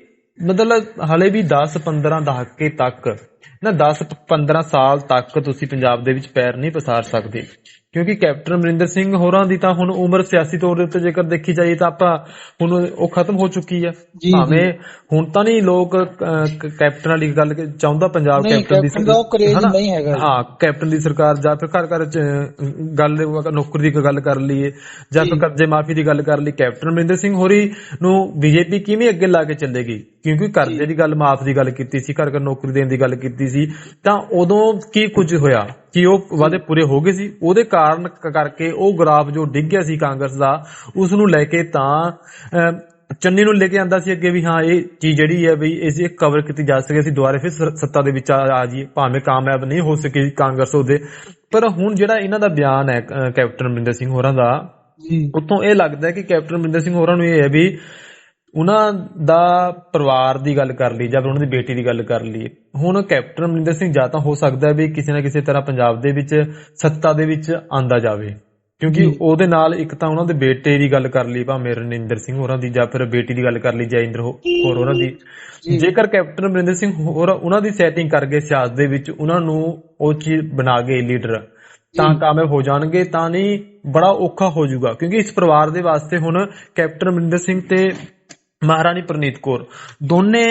Speaker 1: ਮਤਲਬ ਹਲੇ ਵੀ 10 15 ਦਹਾਕੇ ਤੱਕ ਨਾ 10 15 ਸਾਲ ਤੱਕ ਤੁਸੀਂ ਪੰਜਾਬ ਦੇ ਵਿੱਚ ਪੈਰ ਨਹੀਂ ਪਸਾਰ ਸਕਦੇ। ਕਿਉਂਕਿ ਕੈਪਟਨ ਅਮਰਿੰਦਰ ਸਿੰਘ ਹੋਰਾਂ ਦੀ ਤਾਂ ਹੁਣ ਉਮਰ ਸਿਆਸੀ ਤੌਰ ਦੇ ਉੱਤੇ ਜੇਕਰ ਦੇਖੀ ਜਾਈਏ ਤਾਂ ਆਪਾਂ ਹੁਣ ਉਹ ਖਤਮ ਹੋ ਚੁੱਕੀ ਹੈ। ਭਾਵੇਂ ਹੁਣ ਤਾਂ ਨਹੀਂ ਲੋਕ ਕੈਪਟਨ ਵਾਲੀ ਗੱਲ ਚਾਹੁੰਦਾ ਪੰਜਾਬ ਕੈਪਟਨ ਦੀ ਹਨਾ?
Speaker 2: ਨਹੀਂ ਹੈਗਾ।
Speaker 1: ਹਾਂ ਕੈਪਟਨ ਦੀ ਸਰਕਾਰ ਜਾਂ ਫਿਰ ਘਰ ਘਰ ਗੱਲ ਨੌਕਰੀ ਦੀ ਗੱਲ ਕਰ ਲਈਏ ਜਾਂ ਫਿਰ ਕਰਜ਼ੇ ਮਾਫੀ ਦੀ ਗੱਲ ਕਰ ਲਈ ਕੈਪਟਨ ਅਮਰਿੰਦਰ ਸਿੰਘ ਹੋਰੀ ਨੂੰ ਬੀਜੇਪੀ ਕਿਵੇਂ ਅੱਗੇ ਲਾ ਕੇ ਚੱਲੇਗੀ ਕਿਉਂਕਿ ਕਰਜ਼ੇ ਦੀ ਗੱਲ ਮਾਫ ਦੀ ਗੱਲ ਕੀਤੀ ਸੀ ਘਰ ਘਰ ਨੌਕਰੀ ਦੇਣ ਦੀ ਗੱਲ ਕੀਤੀ ਸੀ ਤਾਂ ਉਦੋਂ ਕੀ ਕੁਝ ਹੋਇਆ ਕਿ ਉਹ ਵਾਅਦੇ ਪੂਰੇ ਹੋ ਗਏ ਸੀ। ਉਹਦੇ ਕਾਰਨ ਕਰਕੇ ਉਹ ਗ੍ਰਾਫ ਜੋ ਡਿੱਗ ਗਿਆ ਸੀ ਕਾਂਗਰਸ ਦਾ ਉਸ ਨੂੰ ਲੈ ਕੇ ਤਾਂ ਚੰਨੀ ਨੂੰ ਲੈ ਕੇ ਆਂਦਾ ਸੀ ਅੱਗੇ ਵੀ ਹਾਂ ਇਹ ਚੀਜ਼ ਜਿਹੜੀ ਹੈ ਵੀ ਇਸ ਇਹ ਕਵਰ ਕੀਤੀ ਜਾ ਸਕੇ ਅਸੀਂ ਦੁਬਾਰਾ ਫਿਰ ਸੱਤਾ ਦੇ ਵਿੱਚ ਆ ਜਾਈਏ ਭਾਵੇਂ ਕਾਮਯਾਬ ਨਹੀਂ ਹੋ ਸਕੀ ਕਾਂਗਰਸ ਉਹਦੇ। ਪਰ ਹੁਣ ਜਿਹੜਾ ਇਹਨਾਂ ਦਾ ਬਿਆਨ ਹੈ ਕੈਪਟਨ ਅਮਰਿੰਦਰ ਸਿੰਘ ਹੋਰਾਂ ਦਾ
Speaker 2: ਜੀ।
Speaker 1: ਉਤੋਂ ਇਹ ਲੱਗਦਾ ਹੈ ਕਿ ਕੈਪਟਨ ਅਮਰਿੰਦਰ ਸਿੰਘ ਹੋਰਾਂ ਨੂੰ ਇਹ ਹੈ ਵੀ ਉਹਨਾਂ ਦਾ ਪਰਿਵਾਰ ਦੀ ਗੱਲ ਕਰ ਲਈ ਜਾਂ ਫਿਰ ਉਹਨਾਂ ਦੀ ਬੇਟੀ ਦੀ ਗੱਲ ਕਰ ਲਈ। ਹੁਣ ਕੈਪਟਨ ਅਮਰਿੰਦਰ ਸਿੰਘ ਜਾਂ ਤਾਂ ਹੋ ਸਕਦਾ ਹੈ ਵੀ ਕਿਸੇ ਨਾ ਕਿਸੇ ਤਰ੍ਹਾਂ ਪੰਜਾਬ ਦੇ ਵਿੱਚ ਸੱਤਾ ਦੇ ਵਿੱਚ ਆਂਦਾ ਜਾਵੇ। ਕਿਉਂਕਿ। ਉਹਦੇ ਨਾਲ ਇੱਕ ਤਾਂ ਉਹਨਾਂ ਦੇ ਬੇਟੇ ਦੀ ਗੱਲ ਕਰ ਲਈ ਭਾਵੇਂ ਰਣਿੰਦਰ ਸਿੰਘ ਹੋਰਾਂ ਦੀ ਜਾਂ ਫਿਰ ਬੇਟੀ ਦੀ ਗੱਲ ਕਰ ਲਈ ਜੈਇੰਦਰ ਹੋਰ ਹੋਰਾਂ ਦੀ। ਜੇਕਰ ਕੈਪਟਨ ਅਮਰਿੰਦਰ ਸਿੰਘ ਹੋਰ ਉਹਨਾਂ ਦੀ ਸੈਟਿੰਗ ਕਰ ਗਏ ਸਿਆਸਤ ਦੇ ਵਿੱਚ ਉਹਨਾਂ ਨੂੰ ਉਹ ਚੀਜ਼ ਬਣਾ ਗਏ ਲੀਡਰ ਤਾਂ ਕਾਮਯਾਬ ਹੋ ਜਾਣਗੇ ਤਾਂ ਨਹੀਂ ਬੜਾ ਔਖਾ ਹੋ ਜਾਊਗਾ। ਕਿਉਂਕਿ ਇਸ ਪਰਿਵਾਰ ਦੇ ਵਾਸਤੇ ਹੁਣ ਕੈਪਟਨ ਅਮਰਿੰਦਰ ਸਿੰਘ ਤੇ ਮਹਾਰਾਣੀ ਪ੍ਰਨੀਤ ਕੌਰ। ਦੋਨੇ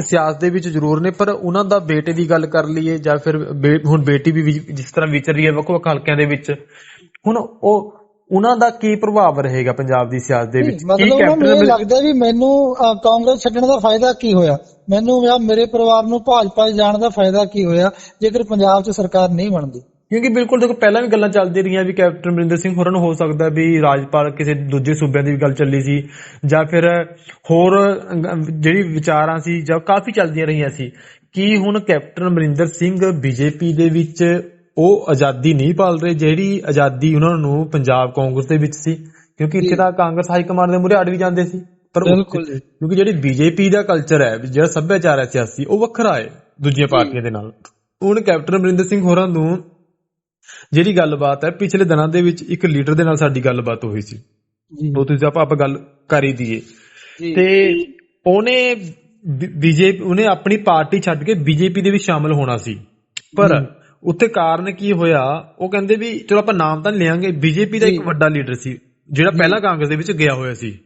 Speaker 1: ਸਿਆਸਤ ਦੇ ਵਿੱਚ ਜ਼ਰੂਰ ਨੇ ਪਰ ਉਹਨਾਂ ਦਾ ਬੇਟੇ ਦੀ ਗੱਲ ਕਰ ਲਈਏ ਜਾਂ ਫਿਰ ਹੁਣ ਬੇਟੀ ਵੀ ਜਿਸ ਤਰ੍ਹਾਂ ਵਿਚਰ ਰਹੀ ਹੈ ਵੱਖ ਵੱਖ ਹਲਕਿਆਂ ਦੇ ਵਿੱਚ ਹੁਣ ਉਹ ਉਹਨਾਂ ਦਾ ਕੀ ਪ੍ਰਭਾਵ ਰਹੇਗਾ ਪੰਜਾਬ ਦੀ ਸਿਆਸਤ ਦੇ ਵਿੱਚ?
Speaker 2: ਮਤਲਬ ਉਹਨਾਂ ਨੂੰ ਇਹ ਲੱਗਦਾ ਵੀ ਮੈਨੂੰ ਕਾਂਗਰਸ ਛੱਡਣ ਦਾ ਫਾਇਦਾ ਕੀ ਹੋਇਆ? ਮੈਨੂੰ ਜਾਂ ਮੇਰੇ ਪਰਿਵਾਰ ਨੂੰ ਭਾਜਪਾ ਜਾਣ ਦਾ ਫਾਇਦਾ ਕੀ ਹੋਇਆ? ਜੇਕਰ ਪੰਜਾਬ 'ਚ ਸਰਕਾਰ ਨਹੀਂ ਬਣਦੀ।
Speaker 1: ਕਿਉਂਕਿ ਬਿਲਕੁਲ ਦੇਖੋ ਪਹਿਲਾਂ ਵੀ ਗੱਲਾਂ ਚੱਲਦੀਆਂ ਰਹੀਆਂ ਵੀ ਕੈਪਟਨ ਅਮਰਿੰਦਰ ਸਿੰਘ ਹੋਰਾਂ ਨੂੰ ਹੋ ਸਕਦਾ ਵੀ ਰਾਜਪਾਲ ਕਿਸੇ ਦੂਜੇ ਸੂਬਿਆਂ ਦੀ ਵੀ ਗੱਲ ਚੱਲੀ ਸੀ ਜਾਂ ਫਿਰ ਹੋਰ ਜਿਹੜੀ ਵਿਚਾਰਾਂ ਸੀ ਜਾਂ ਕਾਫੀ ਚੱਲਦੀਆਂ ਰਹੀਆਂ ਸੀ। ਕੀ ਹੁਣ ਕੈਪਟਨ ਅਮਰਿੰਦਰ ਸਿੰਘ ਬੀਜੇਪੀ ਦੇ ਵਿੱਚ ਉਹ ਆਜ਼ਾਦੀ ਨਹੀਂ ਪਾਲ ਰਹੇ ਜਿਹੜੀ ਆਜ਼ਾਦੀ ਉਹਨਾਂ ਨੂੰ ਪੰਜਾਬ ਕਾਂਗਰਸ ਦੇ ਵਿੱਚ ਸੀ? ਕਿਉਂਕਿ ਇੱਥੇ ਤਾਂ ਕਾਂਗਰਸ ਹਾਈ ਕਮਾਂਡ ਦੇ ਮੂਹਰੇ ਅੜ ਵੀ ਜਾਂਦੇ ਸੀ। ਪਰ ਕਿਉਂਕਿ ਜਿਹੜੀ ਬੀਜੇਪੀ ਦਾ ਕਲਚਰ ਹੈ ਜਿਹੜਾ ਸੱਭਿਆਚਾਰ ਹੈ ਸਿਆਸੀ ਉਹ ਵੱਖਰਾ ਹੈ ਦੂਜੀਆਂ ਪਾਰਟੀਆਂ ਦੇ ਨਾਲ। ਹੁਣ ਕੈਪਟਨ ਅਮਰਿੰਦਰ ਸਿੰਘ ਹੋਰਾਂ ਨੂੰ ਜਿਹੜੀ ਗੱਲਬਾਤ ਹੈ ਪਿਛਲੇ ਦਿਨਾਂ ਦੇ ਵਿੱਚ ਇੱਕ ਲੀਡਰ ਦੇ ਨਾਲ ਸਾਡੀ ਗੱਲਬਾਤ ਹੋਈ ਸੀ।
Speaker 2: ਜੀ।
Speaker 1: ਉਹ ਤੁਸੀਂ ਆਪਾਂ ਆਪਾਂ ਗੱਲ ਕਰ ਹੀ ਦਈਏ ਤੇ ਉਹਨੇ ਬੀਜੇਪੀ ਉਹਨੇ ਆਪਣੀ ਪਾਰਟੀ ਛੱਡ ਕੇ ਬੀਜੇਪੀ ਦੇ ਵਿੱਚ ਸ਼ਾਮਲ ਹੋਣਾ ਸੀ। ਪਰ ਉੱਥੇ ਕਾਰਨ ਕੀ ਹੋਇਆ ਉਹ ਕਹਿੰਦੇ ਵੀ ਚਲੋ ਆਪਾਂ ਨਾਮ ਤਾਂ ਲਿਆਂਗੇ ਬੀਜੇਪੀ ਦਾ ਇੱਕ। ਵੱਡਾ ਲੀਡਰ ਸੀ ਜਿਹੜਾ ਪਹਿਲਾਂ ਕਾਂਗਰਸ ਦੇ ਵਿੱਚ ਗਿਆ ਹੋਇਆ ਸੀ।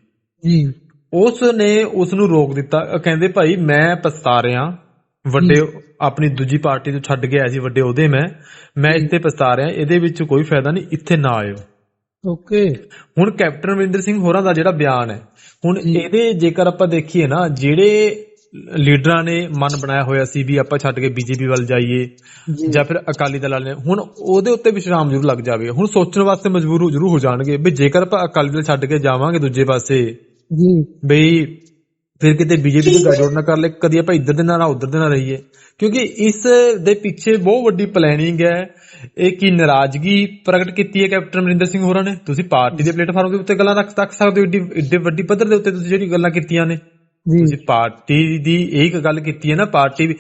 Speaker 2: ਜੀ।
Speaker 1: ਉਸ ਨੇ ਉਸ ਨੂੰ ਰੋਕ ਦਿੱਤਾ ਕਹਿੰਦੇ ਭਾਈ ਮੈਂ ਪਛਤਾ ਰਿਹਾ। ਵੱਡੇ ਆਪਣੀ ਦੂਜੀ ਪਾਰਟੀ ਤੋਂ ਛੱਡ ਕੇ ਆਇਆ ਸੀ ਵੱਡੇ ਉਹਦੇ ਮੈਂ ਮੈਂ ਇਸ ਤੇ ਪਛਤਾ ਰਿਹਾ ਇਹਦੇ ਵਿੱਚ ਕੋਈ ਫਾਇਦਾ ਨਹੀਂ ਇੱਥੇ ਨਾ ਆਇਓ।
Speaker 2: ਓਕੇ।
Speaker 1: ਹੁਣ ਕੈਪਟਨ ਅਮਰਿੰਦਰ ਸਿੰਘ ਹੋਰਾਂ ਦਾ ਜਿਹੜਾ ਬਿਆਨ ਹੈ ਹੁਣ। ਇਹਦੇ ਜੇਕਰ ਆਪਾਂ ਦੇਖੀਏ ਨਾ ਜਿਹੜੇ ਲੀਡਰਾਂ ਨੇ ਮਨ ਬਣਾਇਆ ਹੋਇਆ ਸੀ ਵੀ ਆਪਾਂ ਛੱਡ ਕੇ ਬੀਜੇਪੀ ਵੱਲ ਜਾਈਏ
Speaker 2: ਜੀ।
Speaker 1: ਫਿਰ ਅਕਾਲੀ ਦਲ ਵਾਲੇ ਹੁਣ ਉਹਦੇ ਉੱਤੇ ਵਿਸ਼ਰਾਮ ਜ਼ਰੂਰ ਲੱਗ ਜਾਵੇਗਾ ਹੁਣ ਸੋਚਣ ਵਾਸਤੇ ਮਜਬੂਰ ਜ਼ਰੂਰ ਹੋ ਜਾਣਗੇ ਵੀ ਜੇਕਰ ਆਪਾਂ ਅਕਾਲੀ ਦਲ ਛੱਡ ਕੇ ਜਾਵਾਂਗੇ ਦੂਜੇ ਪਾਸੇ
Speaker 2: ਜੀ।
Speaker 1: ਬਈ ਫਿਰ ਕਿਤੇ ਬੀਜੇਪੀ ਦੇ ਗੱਜੋੜ ਨਾ ਕਰ ਲੈ ਕਦੀ ਆਪਾਂ ਇੱਧਰ ਦੇ ਨਾਲ ਉੱਧਰ ਦੇ ਨਾਲ ਰਹੀਏ। ਕਿਉਂਕਿ ਇਸ ਦੇ ਪਿੱਛੇ ਬਹੁਤ ਵੱਡੀ ਪਲੈਨਿੰਗ ਹੈ। ਇਹ ਕੀ ਨਾਰਾਜ਼ਗੀ ਪ੍ਰਗਟ ਕੀਤੀ ਹੈ ਕੈਪਟਨ ਅਮਰਿੰਦਰ ਸਿੰਘ ਹੋਰਾਂ ਨੇ? ਤੁਸੀਂ ਪਾਰਟੀ ਦੇ ਪਲੇਟਫਾਰਮ ਦੇ ਉੱਤੇ ਗੱਲਾਂ ਰੱਖ ਰੱਖ ਸਕਦੇ ਹੋ ਏਡੀ ਵੱਡੀ ਪੱਧਰ ਦੇ ਉੱਤੇ ਤੁਸੀਂ ਜਿਹੜੀ ਗੱਲਾਂ ਕੀਤੀਆਂ ਨੇ। ਤੁਸੀਂ ਪਾਰਟੀ ਦੀ ਇਹ ਇੱਕ ਗੱਲ ਕੀਤੀ ਹੈ ਨਾ ਪਾਰਟੀ ਵੀ,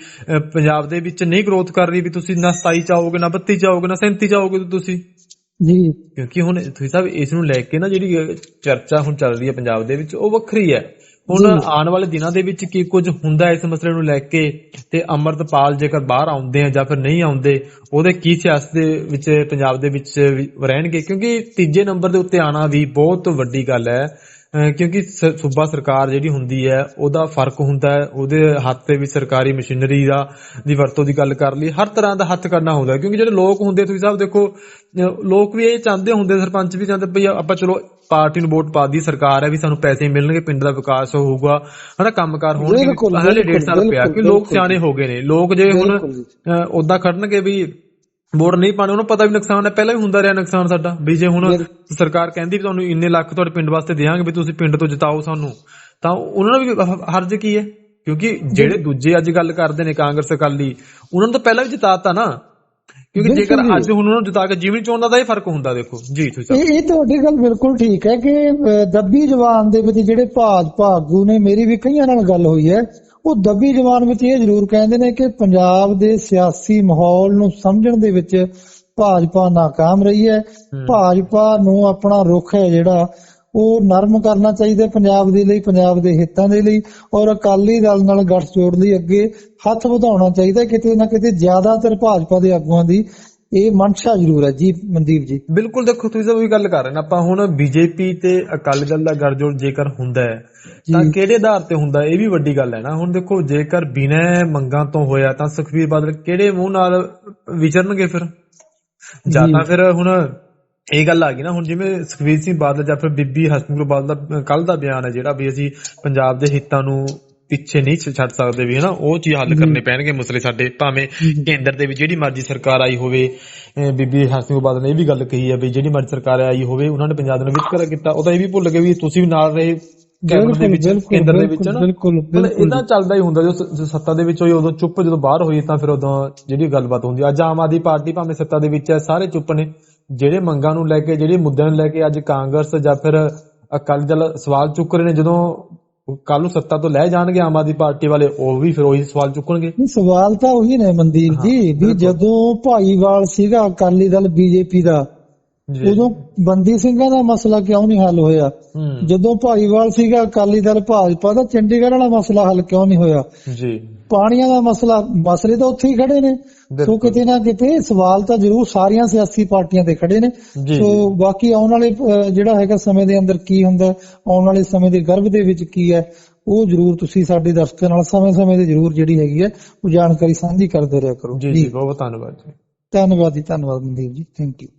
Speaker 1: ਪੰਜਾਬ ਦੇ ਵਿੱਚ ਨਹੀਂ ਗਰੋਥ ਕਰ ਰਹੀ ਵੀ ਤੁਸੀਂ ਨਾ 27 ਚਾਹੋਗੇ ਨਾ 32 ਚਾਹੋਗੇ ਨਾ 37 ਚਾਹੋਗੇ ਤੁਸੀਂ।
Speaker 2: ਜੀ।
Speaker 1: ਕਿਉਂਕਿ ਹੁਣ ਤੁਸੀਂ ਸਾਹਿਬ ਇਸ ਨੂੰ ਲੈ ਕੇ ਨਾ ਜਿਹੜੀ ਚਰਚਾ ਹੁਣ ਚੱਲ ਰਹੀ ਹੈ ਪੰਜਾਬ ਦੇ ਵਿੱਚ ਉਹ ਵੱਖਰੀ ਹੈ। ਹੁਣ। ਆਉਣ ਵਾਲੇ ਦਿਨਾਂ ਦੇ ਵਿੱਚ ਕੀ ਕੁਝ ਹੁੰਦਾ ਇਸ ਮਸਲੇ ਨੂੰ ਲੈ ਕੇ ਤੇ ਅਮਰਤਪਾਲ ਜੇਕਰ ਬਾਹਰ ਆਉਂਦੇ ਆ ਜਾਂ ਫਿਰ ਨਹੀਂ ਆਉਂਦੇ ਉਹਦੇ ਕੀ ਸਿਆਸਤ ਦੇ ਵਿੱਚ ਪੰਜਾਬ ਦੇ ਵਿੱਚ ਵੀ ਰਹਿਣਗੇ ਕਿਉਂਕਿ ਤੀਜੇ ਨੰਬਰ ਦੇ ਉੱਤੇ ਆਣਾ ਵੀ ਬਹੁਤ ਵੱਡੀ ਗੱਲ ਹੈ ਕਿਉਂਕਿ ਸੂਬਾ ਸਰਕਾਰ ਜਿਹੜੀ ਹੁੰਦੀ ਹੈ ਉਹਦਾ ਫ਼ਰਕ ਹੁੰਦਾ ਹੈ ਉਹਦੇ ਹੱਥ ਦੇ ਵਿੱਚ ਸਰਕਾਰੀ ਮਸ਼ੀਨਰੀ ਦਾ ਦੀ ਵਰਤੋਂ ਦੀ ਗੱਲ ਕਰ ਲਈ ਹਰ ਤਰ੍ਹਾਂ ਦਾ ਹੱਥ ਕਰਨਾ ਹੁੰਦਾ। ਕਿਉਂਕਿ ਜਿਹੜੇ ਲੋਕ ਹੁੰਦੇ ਤੁਸੀਂ ਸਾਹਿਬ ਦੇਖੋ ਲੋਕ ਵੀ ਇਹ ਚਾਹੁੰਦੇ ਹੁੰਦੇ ਸਰਪੰਚ ਵੀ ਚਾਹੁੰਦੇ ਭਈ ਆਪਾਂ ਚਲੋ ਪਾਰਟੀ ਨੂੰ ਵੋਟ ਪਾ ਦੀ ਸਰਕਾਰ ਹੈ ਵੀ ਸਾਨੂੰ ਪੈਸੇ ਮਿਲਣਗੇ ਪਿੰਡ ਦਾ ਵਿਕਾਸ ਹੋਊਗਾ ਹਨਾ ਕੰਮਕਾਰ ਹੋਣਗੇ। ਹਲੇ ਡੇਢ
Speaker 2: ਬਿਲਕੁਲ,
Speaker 1: ਸਾਲ ਪਿਆ ਕਿ ਲੋਕ। ਸਿਆਣੇ ਹੋ ਗਏ ਨੇ। ਲੋਕ ਜੇ ਹੁਣ। ਉਦਾਂ ਖੜਨਗੇ ਵੀ ਵੋਟ ਨਹੀਂ ਪਾਣੇ ਉਹਨੂੰ ਪਤਾ ਵੀ ਨੁਕਸਾਨ ਹੈ। ਪਹਿਲਾਂ ਵੀ ਹੁੰਦਾ ਰਿਹਾ ਨੁਕਸਾਨ ਸਾਡਾ ਵੀ ਜੇ ਹੁਣ ਸਰਕਾਰ ਕਹਿੰਦੀ ਵੀ ਤੁਹਾਨੂੰ ਇੰਨੇ ਲੱਖ ਤੁਹਾਡੇ ਪਿੰਡ ਵਾਸਤੇ ਦੇਵਾਂਗੇ ਵੀ ਤੁਸੀਂ ਪਿੰਡ ਤੋਂ ਜਿਤਾਓ ਸਾਨੂੰ ਤਾਂ ਉਹਨਾਂ ਨੂੰ ਵੀ ਹਰਜ ਕੀ ਹੈ? ਕਿਉਂਕਿ ਜਿਹੜੇ ਦੂਜੇ ਅੱਜ ਗੱਲ ਕਰਦੇ ਨੇ ਕਾਂਗਰਸ ਅਕਾਲੀ ਉਹਨਾਂ ਨੂੰ ਤਾਂ ਪਹਿਲਾਂ ਵੀ ਜਿਤਾਤਾ ਨਾ। ਕਿਉਂਕਿ ਜੇਕਰ। ਅੱਜ ਹੁਣ ਉਹਨਾਂ ਨੂੰ ਜਿਤਾ ਕੇ ਜੀਵਨ ਚੋਣ ਦਾ ਇਹ ਫ਼ਰਕ ਹੁੰਦਾ ਦੇਖੋ। ਜੀ ਤੁਸੀਂ
Speaker 2: ਇਹ ਇਹ ਤੁਹਾਡੀ ਗੱਲ ਬਿਲਕੁਲ ਠੀਕ ਹੈ ਕਿ ਦੱਬੀ ਜਵਾਨ ਦੇ ਵਿੱਚ ਜਿਹੜੇ ਭਾਜਪਾ ਆਗੂ ਨੇ ਮੇਰੀ ਵੀ ਕਈਆਂ ਨਾਲ ਗੱਲ ਹੋਈ ਹੈ ਉਹ ਦੱਬੀ ਜਵਾਨ ਵਿੱਚ ਇਹ ਜ਼ਰੂਰ ਕਹਿੰਦੇ ਨੇ ਕਿ ਪੰਜਾਬ ਦੇ ਸਿਆਸੀ ਮਾਹੌਲ ਨੂੰ ਸਮਝਣ ਦੇ ਵਿੱਚ ਭਾਜਪਾ ਨਾਕਾਮ ਰਹੀ ਹੈ। ਭਾਜਪਾ ਨੂੰ ਆਪਣਾ ਰੁਖ ਹੈ ਜਿਹੜਾ ਉਹ ਨਰਮ ਕਰਨਾ ਚਾਹੀਦਾ ਪੰਜਾਬ ਦੇ ਲਈ ਪੰਜਾਬ ਦੇ ਹਿੱਤਾਂ ਦੇ ਲਈ ਔਰ ਅਕਾਲੀ ਦਲ ਨਾਲ ਗੱਠਜੋੜ ਲਈ ਅੱਗੇ ਹੱਥ ਵਧਾਉਣਾ ਚਾਹੀਦਾ। ਕਿਤੇ ਨਾ ਕਿਤੇ ਜ਼ਿਆਦਾਤਰ ਭਾਜਪਾ ਦੇ ਆਗੂਆਂ ਦੀ ਇਹ ਮਨਸ਼ਾ ਜ਼ਰੂਰ ਹੈ ਜੀ ਮਨਦੀਪ ਜੀ
Speaker 1: ਬਿਲਕੁਲ ਦੇਖੋ ਤੁਸੀਂ ਤਾਂ ਉਹੀ ਗੱਲ ਕਰ ਰਹੇ ਨੇ ਆਪਾਂ ਹੁਣ ਬੀਜੇਪੀ ਤੇ ਅਕਾਲੀ ਦਲ ਦਾ ਗੜਜੋੜ ਜੇਕਰ ਹੁੰਦਾ ਹੈ ਤਾਂ। ਕਿਹੜੇ ਆਧਾਰ ਤੇ ਹੁੰਦਾ? ਇਹ ਵੀ ਵੱਡੀ ਗੱਲ ਹੈ ਨਾ ਹੁਣ ਦੇਖੋ ਜੇਕਰ ਬਿਨਾਂ ਮੰਗਾਂ ਤੋਂ ਹੋਇਆ ਤਾਂ ਸੁਖਬੀਰ ਬਾਦਲ ਕਿਹੜੇ ਮੂੰਹ ਨਾਲ ਵਿਚਰਨਗੇ ਫਿਰ ਜੀ। ਤਾਂ ਫਿਰ ਹੁਣ ਇਹ ਗੱਲ ਆ ਗਈ ਨਾ ਹੁਣ ਜਿਵੇਂ ਸੁਖਬੀਰ ਸਿੰਘ ਬਾਦਲ ਜਾਂ ਫਿਰ ਬੀਬੀ ਹਸਨਪੁਰ ਬਾਦਲ ਦਾ ਕੱਲ ਦਾ ਬਿਆਨ ਹੈ ਜਿਹੜਾ ਵੀ ਅਸੀਂ ਪੰਜਾਬ ਦੇ ਹਿੱਤਾਂ ਨੂੰ ਪਿੱਛੇ ਨਹੀਂ ਛੱਡ ਸਕਦੇ ਵੀ ਹਨਾ ਉਹ ਚੀਜ਼ ਹੱਲ ਕਰਨੇ ਪੈਣਗੇ ਮਸਲੇ ਸਾਡੇ ਭਾਵੇਂ ਕੇਂਦਰ ਦੇ ਵਿੱਚ ਜਿਹੜੀ ਮਰਜ਼ੀ ਸਰਕਾਰ ਆਈ ਹੋਵੇ ਬੀਬੀ ਹਸਨਪੁਰ ਬਾਦਲ ਨੇ ਇਹ ਵੀ ਗੱਲ ਕਹੀ ਹੈ ਵੀ ਜਿਹੜੀ ਮਰਜ਼ੀ ਸਰਕਾਰ ਆਈ ਹੋਵੇ ਉਹਨਾਂ ਨੇ ਪੰਜਾਬ ਦੇ ਨਾਲ ਵਿਤਕਰਾ ਕੀਤਾ ਉਹ ਤਾਂ ਇਹ ਵੀ ਭੁੱਲ ਗਏ ਵੀ ਤੁਸੀਂ ਵੀ ਨਾਲ ਰਹੇ ਕੈਬਨਿਟ ਦੇ ਵਿੱਚ ਕੇਂਦਰ ਦੇ ਵਿੱਚ ਨਾ
Speaker 2: ਬਿਲਕੁਲ।
Speaker 1: ਇਦਾਂ ਚੱਲਦਾ ਹੀ ਹੁੰਦਾ ਜੋ ਸੱਤਾ ਦੇ ਵਿੱਚ ਹੋਈ ਉਦੋਂ ਚੁੱਪ ਜਦੋਂ ਬਾਹਰ ਹੋਈ ਤਾਂ ਫਿਰ ਉਦੋਂ ਜਿਹੜੀ ਗੱਲਬਾਤ ਹੁੰਦੀ ਅੱਜ ਆਮ ਆਦਮੀ ਪਾਰਟੀ ਭਾਵੇਂ ਸੱਤਾ ਦੇ ਵਿੱਚ ਹੈ ਸਾਰੇ ਚੁੱਪ ਨੇ। ਜਿਹੜੇ ਮੰਗਾਂ ਨੂੰ ਲੈ ਕੇ ਜਿਹੜੇ ਮੁੱਦਿਆਂ ਨੂੰ ਲੈ ਕੇ ਅੱਜ ਕਾਂਗਰਸ ਜਾਂ ਫਿਰ ਅਕਾਲੀ ਦਲ ਸਵਾਲ ਚੁੱਕ ਰਹੇ ਨੇ ਜਦੋਂ ਕੱਲ ਨੂੰ ਸੱਤਾ ਤੋਂ ਲੈ ਜਾਣਗੇ ਆਮ ਆਦਮੀ ਪਾਰਟੀ ਵਾਲੇ ਉਹ ਵੀ ਫਿਰ ਉਹੀ ਸਵਾਲ ਚੁੱਕਣਗੇ।
Speaker 2: ਨਹੀਂ ਸਵਾਲ ਤਾਂ ਉਹੀ ਨੇ ਮਨਦੀਪ ਜੀ ਵੀ ਜਦੋਂ ਭਾਈਵਾਲ ਸੀਗਾ ਅਕਾਲੀ ਦਲ ਬੀਜੇਪੀ ਦਾ ਉਦੋਂ ਬੰਦੀ ਸਿੰਘਾਂ ਦਾ ਮਸਲਾ ਕਿਉਂ ਨਹੀਂ ਹੱਲ ਹੋਇਆ? ਜਦੋਂ ਭਾਈਵਾਲ ਸੀਗਾ ਅਕਾਲੀ ਦਲ ਭਾਜਪਾ ਦਾ ਚੰਡੀਗੜ੍ਹ ਵਾਲਾ ਮਸਲਾ ਹੱਲ ਕਿਉਂ ਨਹੀਂ ਹੋਇਆ?
Speaker 1: ਜੀ।
Speaker 2: ਪਾਣੀਆਂ ਦਾ ਮਸਲਾ ਮਸਲੇ ਤਾਂ ਉੱਥੇ ਹੀ ਖੜੇ ਨੇ। ਸੋ। ਕਿਤੇ ਨਾ ਕਿਤੇ ਸਵਾਲ ਤਾਂ ਜ਼ਰੂਰ ਸਾਰੀਆਂ ਸਿਆਸੀ ਪਾਰਟੀਆਂ ਤੇ ਖੜੇ ਨੇ। ਸੋ। ਬਾਕੀ ਆਉਣ ਵਾਲੇ ਜਿਹੜਾ ਹੈਗਾ ਸਮੇਂ ਦੇ ਅੰਦਰ ਕੀ ਹੁੰਦਾ ਆਉਣ ਵਾਲੇ ਸਮੇਂ ਦੇ ਗਰਭ ਦੇ ਵਿੱਚ ਕੀ ਹੈ ਉਹ ਜ਼ਰੂਰ ਤੁਸੀਂ ਸਾਡੇ ਦਰਸ਼ਕਾਂ ਨਾਲ ਸਮੇਂ-ਸਮੇਂ ਤੇ ਜ਼ਰੂਰ ਜਿਹੜੀ ਹੈਗੀ ਹੈ ਉਹ ਜਾਣਕਾਰੀ ਸਾਂਝੀ ਕਰਦੇ ਰਿਹਾ ਕਰੋ।
Speaker 1: ਜੀ ਬਹੁਤ ਧੰਨਵਾਦ ਜੀ।
Speaker 2: ਧੰਨਵਾਦ ਜੀ ਧੰਨਵਾਦ ਮਨਦੀਪ ਜੀ। Thank you